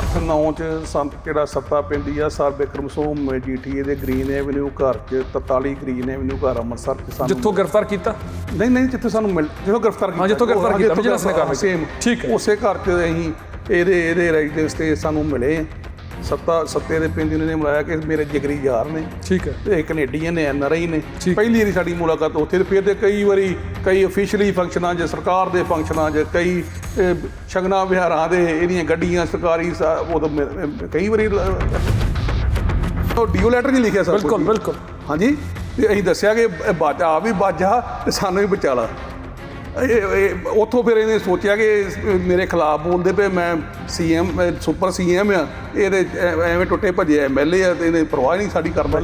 8-9 ਚ ਸੰਤ ਜਿਹੜਾ ਸੱਤਾ ਪੈਂਦੀ ਆ? ਸਰ ਬਿਕਰਮ ਸੋਮ ਜੀਟੀਏ ਦੇ ਗ੍ਰੀਨ ਐਵਨਿਊ ਘਰ ਚ 43 ਗ੍ਰੀਨ ਐਵਨਿਊ ਘਰ ਅੰਮ੍ਰਿਤਸਰ ਚ ਸਾਨੂੰ ਜਿੱਥੋਂ ਗ੍ਰਿਫਤਾਰ ਕੀਤਾ? ਨਹੀਂ ਨਹੀਂ ਜਿੱਥੇ ਸਾਨੂੰ ਮਿਲ ਜਿੱਥੋਂ ਗ੍ਰਿਫਤਾਰ ਕੀਤਾ। ਜਿੱਥੋਂ ਗ੍ਰਿਫਤਾਰ ਕੀਤਾ, ਜਿੱਥੋਂ ਸੇਮ ਠੀਕ। ਉਸੇ ਘਰ ਚ ਅਸੀਂ ਇਹਦੇ ਇਹਦੇ ਰੈਜ਼ੀਡੈਂਸ ਤੇ ਸਾਨੂੰ ਮਿਲੇ। ਸੱਤਾ ਸੱਤੇ ਦੇ ਪਿੰਡ ਨੇ ਬੁਲਾਇਆ ਕਿ ਮੇਰੇ ਜਿਗਰੀ ਯਾਰ ਨੇ। ਠੀਕ ਹੈ। ਤੇ ਕੈਨੇਡੀਅਨ ਨੇ ਐਨਆਰਆਈ ਨੇ। ਠੀਕ। ਪਹਿਲੀ ਵਾਰੀ ਸਾਡੀ ਮੁਲਾਕਾਤ ਉੱਥੇ ਤੇ ਫਿਰ ਤੇ ਕਈ ਵਾਰੀ ਕਈ ਅਫੀਸ਼ੀਅਲੀ ਫੰਕਸ਼ਨਾਂ 'ਚ ਸਰਕਾਰ ਦੇ ਫੰਕਸ਼ਨਾਂ 'ਚ ਕਈ ਸ਼ਗਨਾਂ ਵਿਹਾਰਾਂ ਦੇ ਇਹਦੀਆਂ ਗੱਡੀਆਂ ਸਰਕਾਰੀ ਉਹ ਕਈ ਵਾਰੀ ਉਹ ਡੀਓ ਲੈਟਰ ਨਹੀਂ ਲਿਖਿਆ ਸਰ ਬਿਲਕੁਲ ਬਿਲਕੁਲ। ਹਾਂਜੀ। ਤੇ ਅਸੀਂ ਦੱਸਿਆ ਕਿ ਬਾਜਾ ਆ ਵੀ ਬਾਜਾ ਤੇ ਸਾਨੂੰ ਵੀ ਬਚਾਲਾ ਉੱਥੋਂ ਫਿਰ ਇਹਨੇ ਸੋਚਿਆ ਕਿ ਮੇਰੇ ਖਿਲਾਫ ਬੋਲਦੇ ਪਏ ਮੈਂ ਸੀਐਮ ਸੁਪਰ ਸੀਐਮ ਆ। ਇਹਦੇ ਐਵੇਂ ਟੁੱਟੇ ਭੱਜੇ ਐਮਐਲਏ ਆ ਤੇ ਇਹਨੇ ਪਰਵਾਹ ਨਹੀਂ ਸਾਡੀ ਕਰਦਾ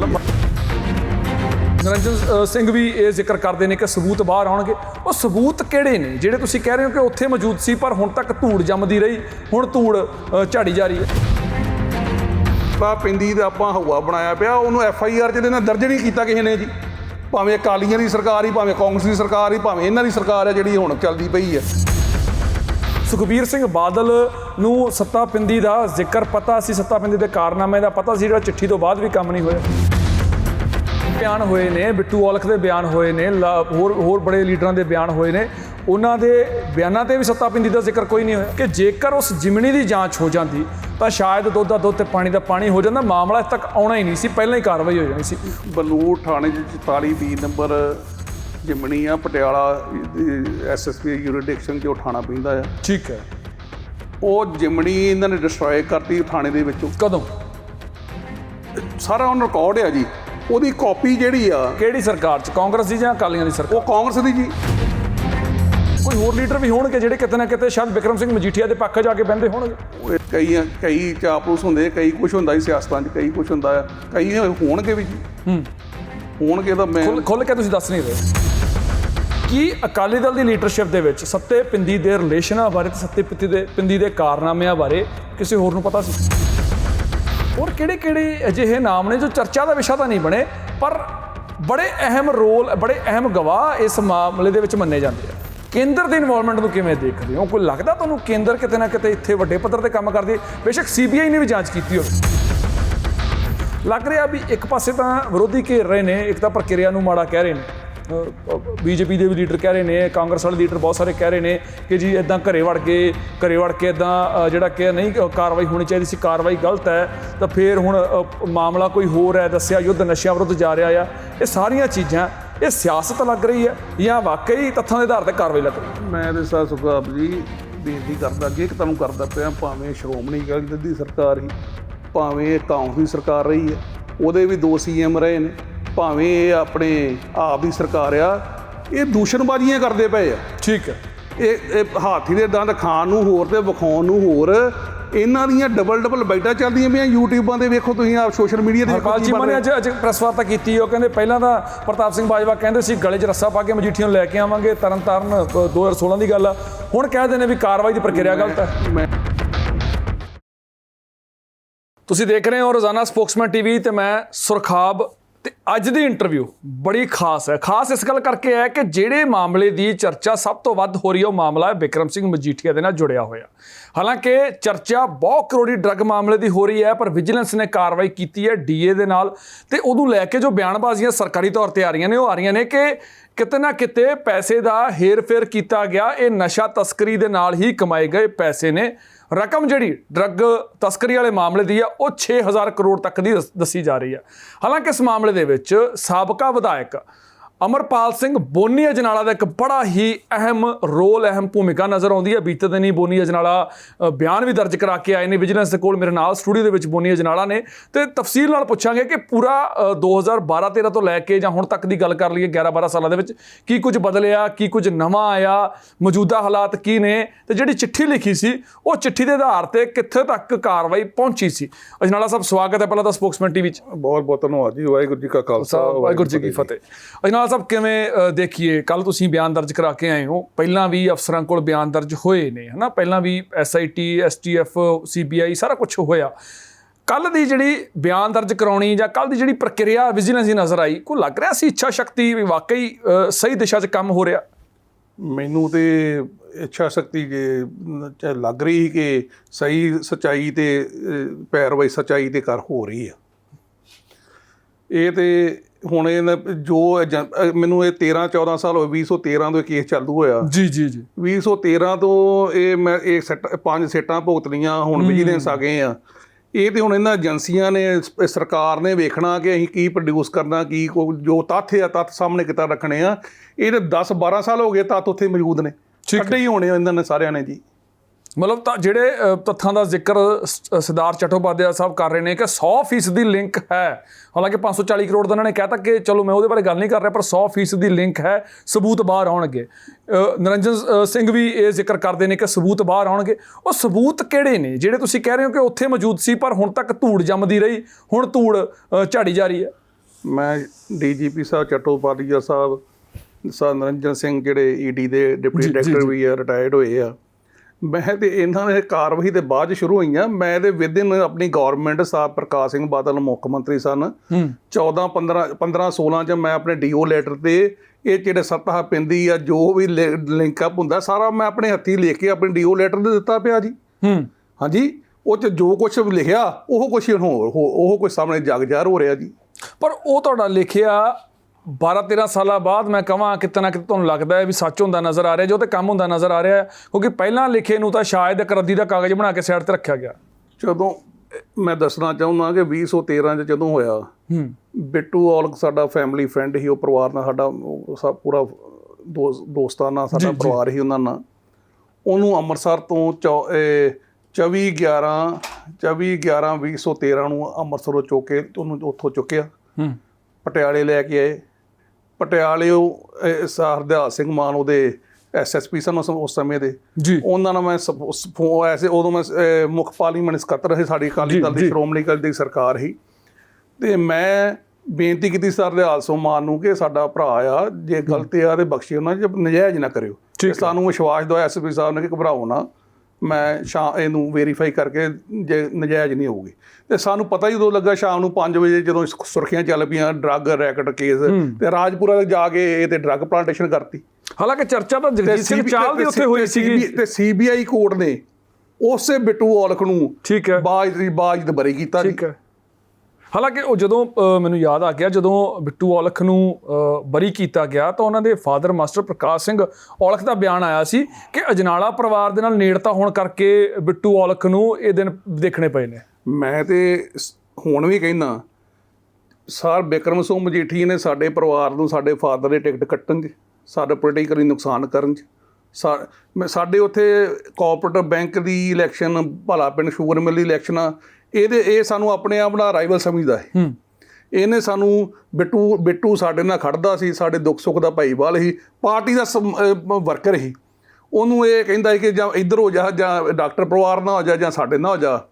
ਅ, ਸਿੰਘ ਵੀ ਇਹ ਜ਼ਿਕਰ ਕਰਦੇ ਨੇ ਕਿ ਸਬੂਤ ਬਾਹਰ ਆਉਣਗੇ। ਉਹ ਸਬੂਤ ਕਿਹੜੇ ਨੇ? ਜਿਹੜੇ ਤੁਸੀਂ ਕਹਿ ਰਹੇ ਹੋ ਕਿ ਉੱਥੇ ਮੌਜੂਦ ਸੀ ਪਰ ਹੁਣ ਤੱਕ ਧੂੜ ਜੰਮਦੀ ਰਹੀ। ਹੁਣ ਧੂੜ ਝਾੜੀ ਜਾ ਰਹੀ ਹੈ। ਪਾ ਪਿੰਦੀ ਦਾ ਆਪਾਂ ਹਵਾ ਬਣਾਇਆ ਪਿਆ ਉਹਨੂੰ ਐਫ ਆਈ ਆਰ ਚ ਨਾਲ ਦਰਜ ਨਹੀਂ ਕੀਤਾ ਕਿਸੇ ਨੇ ਜੀ। ਭਾਵੇਂ ਅਕਾਲੀਆਂ ਦੀ ਸਰਕਾਰ ਹੀ, ਭਾਵੇਂ ਕਾਂਗਰਸ ਦੀ ਸਰਕਾਰ ਹੀ, ਭਾਵੇਂ ਇਹਨਾਂ ਦੀ ਸਰਕਾਰ ਹੈ ਜਿਹੜੀ ਹੁਣ ਚੱਲਦੀ ਪਈ ਹੈ। ਸੁਖਬੀਰ ਸਿੰਘ ਬਾਦਲ ਨੂੰ ਸੱਤਾ ਪਿੰਦੀ ਦਾ ਜ਼ਿਕਰ ਪਤਾ ਸੀ। ਸੱਤਾ ਪਿੰਦੀ ਦੇ ਕਾਰਨਾਮੇ ਦਾ ਪਤਾ ਸੀ, ਜਿਹੜਾ ਚਿੱਠੀ ਤੋਂ ਬਾਅਦ ਵੀ ਕੰਮ ਨਹੀਂ ਹੋਇਆ। ਬਿਆਨ ਹੋਏ ਨੇ, ਬਿੱਟੂ ਔਲਖ ਦੇ ਬਿਆਨ ਹੋਏ ਨੇ, ਲਾ- ਹੋਰ ਹੋਰ ਬੜੇ ਲੀਡਰਾਂ ਦੇ ਬਿਆਨ ਹੋਏ ਨੇ। ਉਹਨਾਂ ਦੇ ਬਿਆਨਾਂ ਤੇ ਵੀ ਸੱਤਾ ਪਿੰਦੀ ਦਾ ਜ਼ਿਕਰ ਕੋਈ ਨਹੀਂ ਹੋਇਆ ਕਿ ਜੇਕਰ ਉਸ ਜਿਮਣੀ ਦੀ ਜਾਂਚ ਹੋ ਜਾਂਦੀ ਤਾਂ ਸ਼ਾਇਦ ਦੁੱਧ ਦਾ ਦੁੱਧ ਤੇ ਪਾਣੀ ਦਾ ਪਾਣੀ ਹੋ ਜਾਂਦਾ। ਮਾਮਲਾ ਤੱਕ ਆਉਣਾ ਹੀ ਨਹੀਂ ਸੀ ਪਹਿਲਾਂ ਹੀ ਕਾਰਵਾਈ ਹੋ ਜਾਣੀ ਸੀ। ਬਲੂਰ ਥਾਣੇ ਦੇ 44 ਬੀ ਨੰਬਰ ਜਿਮਣੀ ਆ ਪਟਿਆਲਾ ਐਸਐਸਪੀ ਯੂਰੀਡਿਕਸ਼ਨ ਚ ਉਹ ਥਾਣਾ ਪੈਂਦਾ ਆ। ਠੀਕ ਹੈ। ਉਹ ਜਿਮਣੀ ਇਹਨਾਂ ਨੇ ਡਿਸਟਰੋਏ ਕਰਤੀ ਥਾਣੇ ਦੇ ਵਿੱਚੋਂ। ਕਦੋਂ? ਸਾਰਾ ਉਹਨ ਰਿਕਾਰਡ ਆ ਜੀ। ਉਹਦੀ ਕਾਪੀ ਜਿਹੜੀ ਆ ਕਿਹੜੀ ਸਰਕਾਰ ਚ ਕਾਂਗਰਸ ਦੀ ਜਾਂ ਅਕਾਲੀਆਂ ਦੀ ਸਰਕਾਰ? ਉਹ ਕਾਂਗਰਸ ਦੀ ਜੀ। ਕੋਈ ਹੋਰ ਲੀਡਰ ਵੀ ਹੋਣਗੇ ਜਿਹੜੇ ਕਿਤੇ ਨਾ ਕਿਤੇ ਸ਼ਾਇਦ ਬਿਕਰਮ ਸਿੰਘ ਮਜੀਠੀਆ ਦੇ ਪੱਖ ਜਾ ਕੇ ਬਹਿੰਦੇ ਹੋਣਗੇ? ਉਹ ਕਈ ਕਈ ਚਾਪਲੂਸ ਹੁੰਦੇ ਕਈ ਕੁਝ ਹੁੰਦਾ ਸੀ ਸਿਆਸਤਾਂ 'ਚ ਕਈ ਕੁਝ ਹੁੰਦਾ ਕਈ ਹੋਣਗੇ ਵੀ ਹੂੰ। ਹੋਣਗੇ ਤਾਂ ਮੈਂ ਖੁੱਲ ਖੁੱਲ ਕੇ ਤੁਸੀਂ ਦੱਸ ਨਹੀਂ ਰਹੇ। ਕੀ ਅਕਾਲੀ ਦਲ ਦੀ ਲੀਡਰਸ਼ਿਪ ਦੇ ਵਿੱਚ ਸੱਤੇ ਪਿੰਦੀ ਦੇ ਰਿਲੇਸ਼ਨਾਂ ਬਾਰੇ ਤੇ ਸੱਤੇ ਪਿੰਦੀ ਦੇ ਪਿੰਦੀ ਦੇ ਕਾਰਨਾਮਿਆਂ ਬਾਰੇ ਕਿਸੇ ਹੋਰ ਨੂੰ ਪਤਾ ਸੀ? ਹੋਰ ਕਿਹੜੇ ਕਿਹੜੇ ਅਜਿਹੇ ਨਾਮ ਨੇ ਜੋ ਚਰਚਾ ਦਾ ਵਿਸ਼ਾ ਤਾਂ ਨਹੀਂ ਬਣੇ ਪਰ ਬੜੇ ਅਹਿਮ ਰੋਲ ਬੜੇ ਅਹਿਮ ਗਵਾਹ ਇਸ ਮਾਮਲੇ ਦੇ ਵਿੱਚ ਮੰਨੇ ਜਾਂਦੇ ਆ? ਕੇਂਦਰ ਦੀ ਇਨਵੋਲਵਮੈਂਟ ਨੂੰ ਕਿਵੇਂ ਦੇਖਦੇ ਹੋ? ਕੋਈ ਲੱਗਦਾ ਤੁਹਾਨੂੰ ਕੇਂਦਰ ਕਿਤੇ ਨਾ ਕਿਤੇ ਇੱਥੇ ਵੱਡੇ ਪੱਧਰ ਤੇ ਕੰਮ ਕਰਦੀ ਹੈ? ਬੇਸ਼ੱਕ ਸੀਬੀਆਈ ਨੇ ਵੀ ਜਾਂਚ ਕੀਤੀ ਹੋਵੇ। ਲੱਗ ਰਿਹਾ ਵੀ ਇੱਕ ਪਾਸੇ ਤਾਂ ਵਿਰੋਧੀ ਘੇਰ ਰਹੇ ਨੇ, ਇੱਕ ਤਾਂ ਪ੍ਰਕਿਰਿਆ ਨੂੰ ਮਾੜਾ ਕਹਿ ਰਹੇ ਨੇ। ਬੀਜੇਪੀ ਦੇ ਵੀ ਲੀਡਰ ਕਹਿ ਰਹੇ ਨੇ, ਕਾਂਗਰਸ ਵਾਲੇ ਲੀਡਰ ਬਹੁਤ ਸਾਰੇ ਕਹਿ ਰਹੇ ਨੇ ਕਿ ਜੀ ਇਦਾਂ ਘਰੇ ਵੜ ਕੇ, ਘਰੇ ਵੜ ਕੇ ਇਦਾਂ ਜਿਹੜਾ ਕਿ ਨਹੀਂ ਕਾਰਵਾਈ ਹੋਣੀ ਚਾਹੀਦੀ ਸੀ, ਕਾਰਵਾਈ ਗਲਤ ਹੈ, ਤਾਂ ਫੇਰ ਹੁਣ ਮਾਮਲਾ ਕੋਈ ਹੋਰ ਹੈ, ਦੱਸਿਆ ਯੁੱਧ ਨਸ਼ਿਆਂ ਵਿਰੁੱਧ ਜਾ ਰਿਹਾ ਆ, ਇਹ ਸਾਰੀਆਂ ਚੀਜ਼ਾਂ ਇਹ ਸਿਆਸਤ ਲੱਗ ਰਹੀ ਹੈ ਜਾਂ ਵਾਕਈ ਤੱਥਾਂ ਦੇ ਆਧਾਰ ਤੇ ਕਾਰਵਾਈ ਲੱਗ ਰਹੀ ਹੈ? ਮੈਂ ਤੇ ਸਾ ਸੁਖਾਬ ਜੀ ਬੇਨਤੀ ਕਰਦਾ ਅੱਗੇ ਕਿ ਤੁਹਾਨੂੰ ਕਰਦਾ ਪਿਆ ਭਾਵੇਂ ਸ਼੍ਰੋਮਣੀ ਅਕਾਲੀ ਦਲ ਦੀ ਸਰਕਾਰ ਹੀ ਭਾਵੇਂ ਕਾਂਗਰਸ ਦੀ ਸਰਕਾਰ ਰਹੀ ਹੈ ਉਹਦੇ ਵੀ ਦੋ ਸੀਐਮ ਰਹੇ ਨੇ ਭਾਵੇਂ ਇਹ ਆਪਣੇ ਆਪ ਦੀ ਸਰਕਾਰ ਆ ਇਹ ਦੂਸ਼ਣਬਾਜ਼ੀਆਂ ਕਰਦੇ ਪਏ ਆ। ਠੀਕ ਹੈ। ਇਹ ਇਹ ਹਾਥੀ ਦੇ ਦੰਦ ਖਾਣ ਨੂੰ ਹੋਰ ਤੇ ਵਿਖਾਉਣ ਨੂੰ ਹੋਰ ਇਹਨਾਂ ਦੀਆਂ ਡਬਲ ਡਬਲ ਬਾਈਟਾਂ ਚੱਲਦੀਆਂ ਪਈਆਂ ਯੂਟਿਊਬਾਂ ਤੇ ਵੇਖੋ ਤੁਸੀਂ ਆਪ ਸੋਸ਼ਲ ਮੀਡੀਆ ਤੇ ਹਰਪਾਲ ਬਣ ਨੇ। ਅੱਜ ਅੱਜ ਪ੍ਰੈਸ ਵਾਰਤਾ ਕੀਤੀ ਉਹ ਕਹਿੰਦੇ ਪਹਿਲਾਂ ਤਾਂ ਪ੍ਰਤਾਪ ਸਿੰਘ ਬਾਜਵਾ ਕਹਿੰਦੇ ਸੀ ਗਲੇ 'ਚ ਰੱਸਾ ਪਾ ਕੇ ਮਜੀਠੀਆਂ ਨੂੰ ਲੈ ਕੇ ਆਵਾਂਗੇ ਤਰਨ ਤਾਰਨ ਅ, 2016 ਦੀ ਗੱਲ ਆ ਹੁਣ ਕਹਿ ਨੇ ਵੀ ਕਾਰਵਾਈ ਦੀ ਪ੍ਰਕਿਰਿਆ ਗਲਤ ਹੈ ਤੁਸੀਂ ਦੇਖ ਰਹੇ ਹੋ ਰੋਜ਼ਾਨਾ ਸਪੋਕਸਮੈਨ ਟੀਵੀ ਤੇ ਮੈਂ ਸੁਰਖਾਬ ਤੇ ਅੱਜ ਦੀ ਇੰਟਰਵਿਊ ਬੜੀ ਖਾਸ ਹੈ। ਖਾਸ ਇਸ ਗੱਲ ਕਰਕੇ ਹੈ ਕਿ ਜਿਹੜੇ ਮਾਮਲੇ ਦੀ ਚਰਚਾ ਸਭ ਤੋਂ ਵੱਧ ਹੋ ਰਹੀ ਹੈ, ਉਹ ਮਾਮਲਾ ਹੈ ਬਿਕਰਮ ਸਿੰਘ ਮਜੀਠੀਆ ਦੇ ਨਾਲ ਜੁੜਿਆ ਹੋਇਆ। ਹਾਲਾਂਕਿ ਚਰਚਾ ਬਹੁਤ ਕਰੋੜੀ ਡਰੱਗ ਮਾਮਲੇ ਦੀ ਹੋ ਰਹੀ ਹੈ, ਪਰ ਵਿਜੀਲੈਂਸ ਨੇ ਕਾਰਵਾਈ ਕੀਤੀ ਹੈ ਡੀਏ ਦੇ ਨਾਲ ਤੇ ਉਹਨੂੰ ਲੈ ਕੇ ਜੋ ਬਿਆਨਬਾਜ਼ੀਆਂ ਸਰਕਾਰੀ ਤੌਰ ਤੇ ਆ ਰਹੀਆਂ ਨੇ, ਉਹ ਆ ਰਹੀਆਂ ਨੇ ਕਿ ਕਿਤੇ ਨਾ ਕਿਤੇ ਪੈਸੇ ਦਾ ਹੇਰ-ਫੇਰ ਕੀਤਾ ਗਿਆ, ਇਹ ਨਸ਼ਾ ਤਸਕਰੀ ਦੇ ਨਾਲ ਹੀ ਕਮਾਏ ਗਏ ਪੈਸੇ ਨੇ। ਰਕਮ ਜਿਹੜੀ ਡਰੱਗ ਤਸਕਰੀ ਵਾਲੇ ਮਾਮਲੇ ਦੀ ਆ, ਉਹ 6000 ਕਰੋੜ ਤੱਕ ਦੀ ਦੱਸੀ ਜਾ ਰਹੀ ਆ। ਹਾਲਾਂਕਿ ਇਸ ਮਾਮਲੇ ਦੇ ਵਿੱਚ ਸਾਬਕਾ ਵਿਧਾਇਕ ਅਮਰਪਾਲ ਸਿੰਘ ਬੋਨੀ ਅਜਨਾਲਾ ਦਾ ਇੱਕ ਬੜਾ ਹੀ ਅਹਿਮ ਰੋਲ ਅਹਿਮ ਭੂਮਿਕਾ ਨਜ਼ਰ ਆਉਂਦੀ ਹੈ। ਬੀਤੇ ਦਿਨੀ ਬੋਨੀ ਅਜਨਾਲਾ ਬਿਆਨ ਵੀ ਦਰਜ ਕਰਾ ਕੇ ਆਏ ਨੇ। ਵਿਜੀਲੈਂਸ ਦੇ ਕੋਲ ਮੇਰੇ ਨਾਲ ਸਟੂਡੀਓ ਦੇ ਵਿੱਚ ਬੋਨੀ ਅਜਨਾਲਾ ਨੇ। ਤੇ ਤਫਸੀਲ ਨਾਲ ਪੁੱਛਾਂਗੇ ਕਿ ਪੂਰਾ 2012-13 ਤੋਂ ਲੈ ਕੇ ਜਾਂ ਹੁਣ ਤੱਕ ਦੀ ਗੱਲ ਕਰ ਲਈਏ 11-12 ਸਾਲਾਂ ਦੇ ਵਿੱਚ ਕੀ ਕੁਝ ਬਦਲਿਆ ਕੀ ਕੁਝ ਨਵਾਂ ਆਇਆ ਮੌਜੂਦਾ ਹਾਲਾਤ ਕੀ ਨੇ? ਤੇ ਜਿਹੜੀ ਚਿੱਠੀ ਲਿਖੀ ਸੀ ਉਹ ਚਿੱਠੀ ਦੇ ਆਧਾਰ ਤੇ ਕਿੱਥੇ ਤੱਕ ਕਾਰਵਾਈ ਪਹੁੰਚੀ ਸੀ? ਅਜਨਾਲਾ ਸਾਹਿਬ ਸਵਾਗਤ ਹੈ ਪਹਿਲਾਂ ਤਾਂ ਸਪੋਕਸਮੈਨ ਟੀਵੀ 'ਚ। ਬਹੁਤ ਬਹੁਤ ਧੰਨਵਾਦ ਜੀ। ਵਾਹਿਗੁਰੂ ਜੀ ਕਾ ਖਾਲਸਾ ਵਾਹਿਗੁਰੂ ਜੀ ਕੀ ਫਤਿਹ। ਅਜਨਾਲ ਸਾਹਿਬ, ਕਿਵੇਂ ਦੇਖੀਏ? ਕੱਲ ਤੁਸੀਂ ਬਿਆਨ ਦਰਜ ਕਰਾ ਕੇ ਆਏ ਹੋ। ਪਹਿਲਾਂ ਵੀ ਅਫਸਰਾਂ ਕੋਲ ਬਿਆਨ ਦਰਜ ਹੋਏ ਨੇ, ਹਨਾ? ਪਹਿਲਾਂ ਵੀ ਐਸਆਈਟੀ ਐਸਟੀਐਫ ਸੀਬੀਆਈ ਸਾਰਾ ਕੁਝ ਹੋਇਆ। ਕੱਲ ਦੀ ਜਿਹੜੀ ਬਿਆਨ ਦਰਜ ਕਰਾਉਣੀ ਜਾਂ ਕੱਲ ਦੀ ਜਿਹੜੀ ਪ੍ਰਕਿਰਿਆ ਵਿਜੀਲੈਂਸ ਦੀ ਨਜ਼ਰ ਆਈ ਕੋ ਲੱਗ ਰਿਹਾ ਸੀ ਇੱਛਾ ਸ਼ਕਤੀ ਵਾਕਈ ਸਹੀ ਦਿਸ਼ਾ 'ਚ ਕੰਮ ਹੋ ਰਿਹਾ? ਮੈਨੂੰ ਤੇ ਇੱਛਾ ਸ਼ਕਤੀ ਜੇ ਲੱਗ ਰਹੀ ਸੀ ਕਿ ਸਹੀ ਸਚਾਈ ਤੇ ਪੈਰਵਾਈ ਸਚਾਈ ਤੇ ਕਰ ਹੋ ਰਹੀ ਆ। ਇਹ ਤੇ ਹੁਣ ਇਹ ਜੋ ਮੈਨੂੰ ਇਹ 13 14 ਸਾਲ ਹੋਏ 2013 ਤੋਂ ਇਹ ਕੇਸ ਚਾਲੂ ਹੋਇਆ। ਜੀ ਜੀ ਜੀ। 2013 ਤੋਂ ਇਹ ਮੈਂ ਇਹ ਸੈਟ ਪੰਜ ਸੀਟਾਂ ਭੁਗਤ ਲਈਆਂ ਹੁਣ ਵਿਜੀਲੈਂਸ ਆ ਗਏ ਆ। ਇਹ ਤੇ ਹੁਣ ਇਹਨਾਂ ਏਜੰਸੀਆਂ ਨੇ ਸਰਕਾਰ ਨੇ ਵੇਖਣਾ ਕਿ ਅਸੀਂ ਕੀ ਪ੍ਰੋਡਿਊਸ ਕਰਨਾ ਕੀ ਜੋ ਤੱਥ ਆ ਤੱਥ ਸਾਹਮਣੇ ਕਿਤਾ ਰੱਖਣੇ ਆ। ਇਹ ਤੇ 10 12 ਸਾਲ ਹੋ ਗਏ ਤੱਥ ਉੱਥੇ ਮੌਜੂਦ ਨੇ। ਕੱਢੇ ਹੀ ਹੋਣੇ ਇਹਨਾਂ ਨੇ ਸਾਰਿਆਂ ਨੇ ਜੀ। ਮਤਲਬ ਤਾਂ ਜਿਹੜੇ ਤੱਥਾਂ ਦਾ ਜ਼ਿਕਰ ਸਰਦਾਰ ਚਟੋਪਾਧਿਆ ਸਾਹਿਬ ਕਰ ਰਹੇ ਨੇ ਕਿ 100% ਦੀ ਲਿੰਕ ਹੈ। ਹਾਲਾਂਕਿ 540 ਕਰੋੜ ਦਾ ਉਹਨਾਂ ਨੇ ਕਹਿਤਾ ਕਿ ਚਲੋ ਮੈਂ ਉਹਦੇ ਬਾਰੇ ਗੱਲ ਨਹੀਂ ਕਰ ਰਿਹਾ ਪਰ 100% ਦੀ ਲਿੰਕ ਹੈ ਸਬੂਤ ਬਾਹਰ ਆਉਣਗੇ। ਅ, ਸਿੰਘ ਵੀ ਇਹ ਜ਼ਿਕਰ ਕਰਦੇ ਨੇ ਕਿ ਸਬੂਤ ਬਾਹਰ ਆਉਣਗੇ। ਉਹ ਸਬੂਤ ਕਿਹੜੇ ਨੇ? ਜਿਹੜੇ ਤੁਸੀਂ ਕਹਿ ਰਹੇ ਹੋ ਕਿ ਉੱਥੇ ਮੌਜੂਦ ਸੀ ਪਰ ਹੁਣ ਤੱਕ ਧੂੜ ਜੰਮਦੀ ਰਹੀ ਹੁਣ ਧੂੜ ਝਾੜੀ ਜਾ ਰਹੀ ਹੈ। ਮੈਂ ਡੀਜੀਪੀ ਸਾਹਿਬ ਚਟੋਪਾਧਿਆ ਸਾਹਿਬ ਸਰ ਨਰਿੰਜਨ ਸਿੰਘ ਜਿਹੜੇ ਈਡੀ ਦੇ ਡਿਪਟੀ ਡਾਇਰੈਕਟਰ। ਵੀ ਆ ਰਿਟਾਇਰਡ ਹੋਏ ਆ ਮੈਂ ਤੇ ਇਹਨਾਂ ਨੇ ਕਾਰਵਾਈ ਦੇ ਬਾਅਦ ਸ਼ੁਰੂ ਹੋਈਆਂ। ਮੈਂ ਤੇ ਵਿਦਿਨ ਆਪਣੀ ਗਵਰਨਮੈਂਟ ਸਾਹਿਬ ਪ੍ਰਕਾਸ਼ ਸਿੰਘ ਬਾਦਲ ਮੁੱਖ ਮੰਤਰੀ ਸਨ। ਹੂੰ। 14 15 15 16 ਚ ਮੈਂ ਆਪਣੇ ਡੀਓ ਲੈਟਰ ਤੇ ਇਹ ਜਿਹੜੇ ਸਤਹ ਪਿੰਦੀ ਆ ਜੋ ਵੀ ਲਿੰਕ ਅਪ ਹੁੰਦਾ ਸਾਰਾ ਮੈਂ ਆਪਣੇ ਹੱਥੀ ਲਿਖ ਕੇ ਆਪਣੇ ਡੀਓ ਲੈਟਰ ਤੇ ਦਿੱਤਾ ਪਿਆ ਜੀ। ਹੂੰ। ਹਾਂਜੀ? ਉਹ ਚ ਜੋ ਕੁਝ ਲਿਖਿਆ ਉਹ ਕੁਝ ਹੋਰ ਹੋ- ਉਹ ਕੁਝ ਸਾਹਮਣੇ ਜਗ ਜ਼ਾਹਰ ਹੋ ਰਿਹਾ ਜੀ। ਪਰ ਉਹ ਤੁਹਾਡਾ ਲਿਖਿਆ 12 13 ਸਾਲਾਂ ਬਾਅਦ ਮੈਂ ਕਹਾਂ ਕਿਤੇ ਨਾ ਕਿਤੇ ਤੁਹਾਨੂੰ ਲੱਗਦਾ ਹੈ ਵੀ ਸੱਚ ਹੁੰਦਾ ਨਜ਼ਰ ਆ ਰਿਹਾ ਜੋ ਤੇ ਕੰਮ ਹੁੰਦਾ ਨਜ਼ਰ ਆ ਰਿਹਾ ਹੈ ਕਿਉਂਕਿ ਪਹਿਲਾਂ ਲਿਖੇ ਨੂੰ ਤਾਂ ਸ਼ਾਇਦ ਇੱਕ ਰੱਦੀ ਦਾ ਕਾਗਜ਼ ਬਣਾ ਕੇ ਸਾਈਡ ਤੇ ਰੱਖਿਆ ਗਿਆ। ਜਦੋਂ ਮੈਂ ਦੱਸਣਾ ਚਾਹੁੰਦਾ ਕਿ 2013 ਚ ਜਦੋਂ ਹੋਇਆ ਹੂੰ। ਬਿੱਟੂ ਔਲਖ ਸਾਡਾ ਫੈਮਿਲੀ ਫਰੈਂਡ ਸੀ ਉਹ ਪਰਿਵਾਰ ਨਾਲ ਸਾਡਾ ਸਭ ਪੂਰਾ ਦੋਸਤਾਨਾ ਸਾਡਾ ਪਰਿਵਾਰ ਸੀ ਉਹਨਾਂ ਨਾਲ। ਉਹਨੂੰ ਅੰਮ੍ਰਿਤਸਰ ਤੋਂ ਚੌ- ਇਹ 24 11 24 11 2013 ਨੂੰ ਅੰਮ੍ਰਿਤਸਰੋਂ ਚੁੱਕ ਕੇ ਉਹਨੂੰ ਉੱਥੋਂ ਚੁੱਕਿਆ। ਹੂੰ। ਪਟਿਆਲੇ ਲੈ ਕੇ ਆਏ। ਪਟਿਆਲੇ ਉਹ ਇਹ ਸਰ ਹਰਦਿਆਲ ਸਿੰਘ ਮਾਨ ਉਹਦੇ ਐਸਐਸਪੀ ਸਨ ਉਸ ਸਮੇਂ ਦੇ। ਜੀ। ਉਹਨਾਂ ਨਾਲ ਮੈਂ ਸਪ- ਸ- ਫੋ- ਐਸੇ ਉਦੋਂ ਮੈਂ ਮੁੱਖ ਪਾਰਲੀਮੈਂਟ ਸਕੱਤਰ ਸੀ ਸਾਡੀ ਅਕਾਲੀ ਦਲ ਦੀ। ਸ਼੍ਰੋਮਣੀ ਅਕਾਲੀ ਦਲ ਦੀ ਸਰਕਾਰ ਸੀ ਤੇ ਮੈਂ ਬੇਨਤੀ ਕੀਤੀ ਸਰ ਹਰਦਿਆਲ ਸਿੰਘ ਮਾਨ ਨੂੰ ਕਿ ਸਾਡਾ ਭਰਾ ਆ ਜੇ ਗਲਤ ਆ ਤੇ ਬਖਸ਼ਿਓ ਨਾ ਜੇ ਨਜਾਇਜ਼ ਨਾ ਕਰਿਓ। ਸਾਨੂੰ ਵਿਸ਼ਵਾਸ ਦਵਾਇਆ ਐਸਪੀ ਸਾਹਿਬ ਨੇ ਕਿ ਘਬਰਾਓ ਨਾ। ਮੈਂ ਸ਼ਾ ਇਹਨੂੰ ਵੈਰੀਫਾਈ ਕਰਕੇ ਜੇ ਨਜਾਇਜ਼ ਨਹੀਂ ਹੋਊਗੀ। ਤੇ ਸਾਨੂੰ ਪਤਾ ਹੀ ਉਦੋਂ ਲੱਗਾ ਸ਼ਾਮ ਨੂੰ 5 ਵਜੇ ਜਦੋਂ ਸੁਰਖੀਆਂ ਚੱਲ ਪਈਆਂ ਡਰੱਗ ਰੈਕਟ ਕੇਸ ਤੇ ਰਾਜਪੁਰਾ ਜਾ ਕੇ ਇਹ ਤੇ ਡਰੱਗ ਪਲਾਂਟੇਸ਼ਨ ਕਰਤੀ। ਹਾਲਾਂਕਿ ਚਰਚਾ ਤਾਂ ਜਗਜੀਤ ਸਿੰਘ ਚਾਲ ਦੀ ਉੱਥੇ ਹੋਈ ਸੀਗੀ। ਤੇ ਸੀਬੀਆਈ ਕੋਰਟ ਨੇ ਉਸੇ ਬਿੱਟੂ ਔਲਖ ਨੂੰ ਠੀਕ ਹੈ। ਬਾਜ ਦੀ ਬਾਜ ਤੇ ਬਰੀ ਕੀਤਾ ਠੀਕ ਹੈ। ਹਾਲਾਂਕਿ ਉਹ ਜਦੋਂ ਮੈਨੂੰ ਯਾਦ ਆ ਗਿਆ, ਜਦੋਂ ਬਿੱਟੂ ਔਲਖ ਨੂੰ ਬਰੀ ਕੀਤਾ ਗਿਆ, ਤਾਂ ਉਹਨਾਂ ਦੇ ਫਾਦਰ ਮਾਸਟਰ ਪ੍ਰਕਾਸ਼ ਸਿੰਘ ਔਲਖ ਦਾ ਬਿਆਨ ਆਇਆ ਸੀ ਕਿ ਅਜਨਾਲਾ ਪਰਿਵਾਰ ਦੇ ਨਾਲ ਨੇੜਤਾ ਹੋਣ ਕਰਕੇ ਬਿੱਟੂ ਔਲਖ ਨੂੰ ਇਹ ਦਿਨ ਦੇਖਣੇ ਪਏ ਨੇ। ਮੈਂ ਤੇ ਸ- ਹੁਣ ਵੀ ਕਹਿੰਦਾ, ਸਰ ਬਿਕਰਮ ਸਿੰਘ ਮਜੀਠੀ ਨੇ ਸਾਡੇ ਪਰਿਵਾਰ ਨੂੰ ਸਾਡੇ ਫਾਦਰ ਦੇ ਟਿਕਟ ਕੱਟਣ 'ਚ ਸਾਡਾ ਪੋਲੀਟੀਕਲੀ ਨੁਕਸਾਨ ਕਰਨ 'ਚ ਸਾ- ਮੈਂ- ਸਾਡੇ ਉੱਥੇ ਕੋਆਪਰੇਟਿਵ ਬੈਂਕ ਦੀ ਇਲੈਕਸ਼ਨ ਭਲਾ ਪਿੰਡ ਸ਼ੂਗਰ ਮਿਲ ਦੀ ਇਲੈਕਸ਼ਨ ਆ ਇਹਦੇ ਇਹ ਸਾਨੂੰ ਆਪਣੇ ਆਪ ਦਾ ਰਾਈਵਲ ਸਮਝਦਾ ਹੈ। ਹੂੰ। ਇਹਨੇ ਸਾਨੂੰ ਬਿੱਟੂ ਬਿੱਟੂ ਸਾਡੇ ਨਾਲ ਖੜਦਾ ਸੀ ਸਾਡੇ ਦੁੱਖ ਸੁੱਖ ਦਾ ਭਾਈਵਾਲ ਸੀ ਪਾਰਟੀ ਦਾ ਵਰਕਰ ਸੀ। ਉਹਨੂੰ ਇਹ ਕਹਿੰਦਾ ਕਿ ਜਾਂ ਇੱਧਰ ਹੋ ਜਾ ਜਾਂ ਡਾਕਟਰ ਪਰਿਵਾਰ ਨਾਲ ਹੋ ਜਾ ਜਾਂ ਸਾਡੇ ਨਾਲ ਹੋ ਜਾ।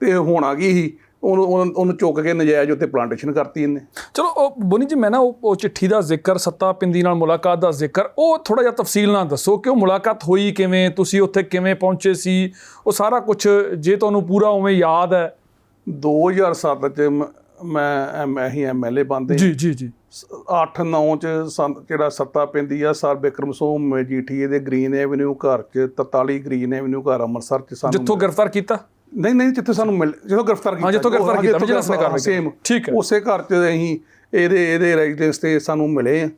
ਤੇ ਹੋਣਾ ਕੀ ਸੀ। ਉਹਨੂੰ ਉਹਨੂੰ- ਚੁੱਕ ਕੇ ਨਜਾਇਜ਼ ਉੱਤੇ ਪਲਾਂਟੇਸ਼ਨ ਕਰਤੀ ਇਹਨੇ। ਚਲੋ ਉਹ ਬੁਨੀ ਜੀ ਮੈਂ ਨਾ ਉਹ ਚਿੱਠੀ ਦਾ ਜ਼ਿਕਰ ਸੱਤਾ ਪਿੰਦੀ ਨਾਲ ਮੁਲਾਕਾਤ ਦਾ ਜ਼ਿਕਰ ਉਹ ਥੋੜਾ ਜਿਹਾ ਤਫਸੀਲ ਨਾਲ ਦੱਸੋ ਕਿ ਉਹ ਮੁਲਾਕਾਤ ਹੋਈ ਕਿਵੇਂ ਤੁਸੀਂ ਉੱਥੇ ਕਿਵੇਂ ਪਹੁੰਚੇ ਸੀ? ਉਹ ਸਾਰਾ ਕੁਝ ਜੇ ਤੁਹਾਨੂੰ ਪੂਰਾ ਉਵੇਂ ਯਾਦ ਹੈ। 2007 ਚ ਮ- ਮੈਂ ਹੀ ਐਮਐਲਏ ਬੰਦੇ ਜੀ ਜੀ ਜੀ। 8 9 ਚ ਜਿਹੜਾ ਸੱਤਾ ਪੈਂਦੀ ਆ ਸਰ ਬਿਕਰਮ ਸਿੰਘ ਮਜੀਠੀਏ ਦੇ ਗ੍ਰੀਨ ਐਵਨਿਊ ਘਰ ਚ 43 ਗ੍ਰੀਨ ਐਵਨਿਊ ਘਰ ਅੰਮ੍ਰਿਤਸਰ ਚ ਸਾਨੂੰ ਜਿੱਥੋਂ ਗ੍ਰਿਫਤਾਰ ਕੀਤਾ? ਨਹੀਂ ਨਹੀਂ ਜਿੱਥੇ ਸਾਨੂੰ ਮਿਲ ਜਦੋਂ ਗ੍ਰਿਫਤਾਰ ਕੀਤਾ ਜਿੱਥੋਂ ਗ੍ਰਿਫਤਾਰ ਹਾਂ, ਕੀਤਾ, ਜਿੱਥੋਂ vigilance ਨੇ ਕਾਰਵਾਈ same, ਠੀਕ ਹੈ। ਉਸੇ ਘਰ 'ਚ ਅਸੀਂ ਇਹਦੇ ਇਹਦੇ ਰੈਜ਼ੀਡੈਂਸ ਤੇ ਸਾਨੂੰ ਮਿਲੇ ਆ।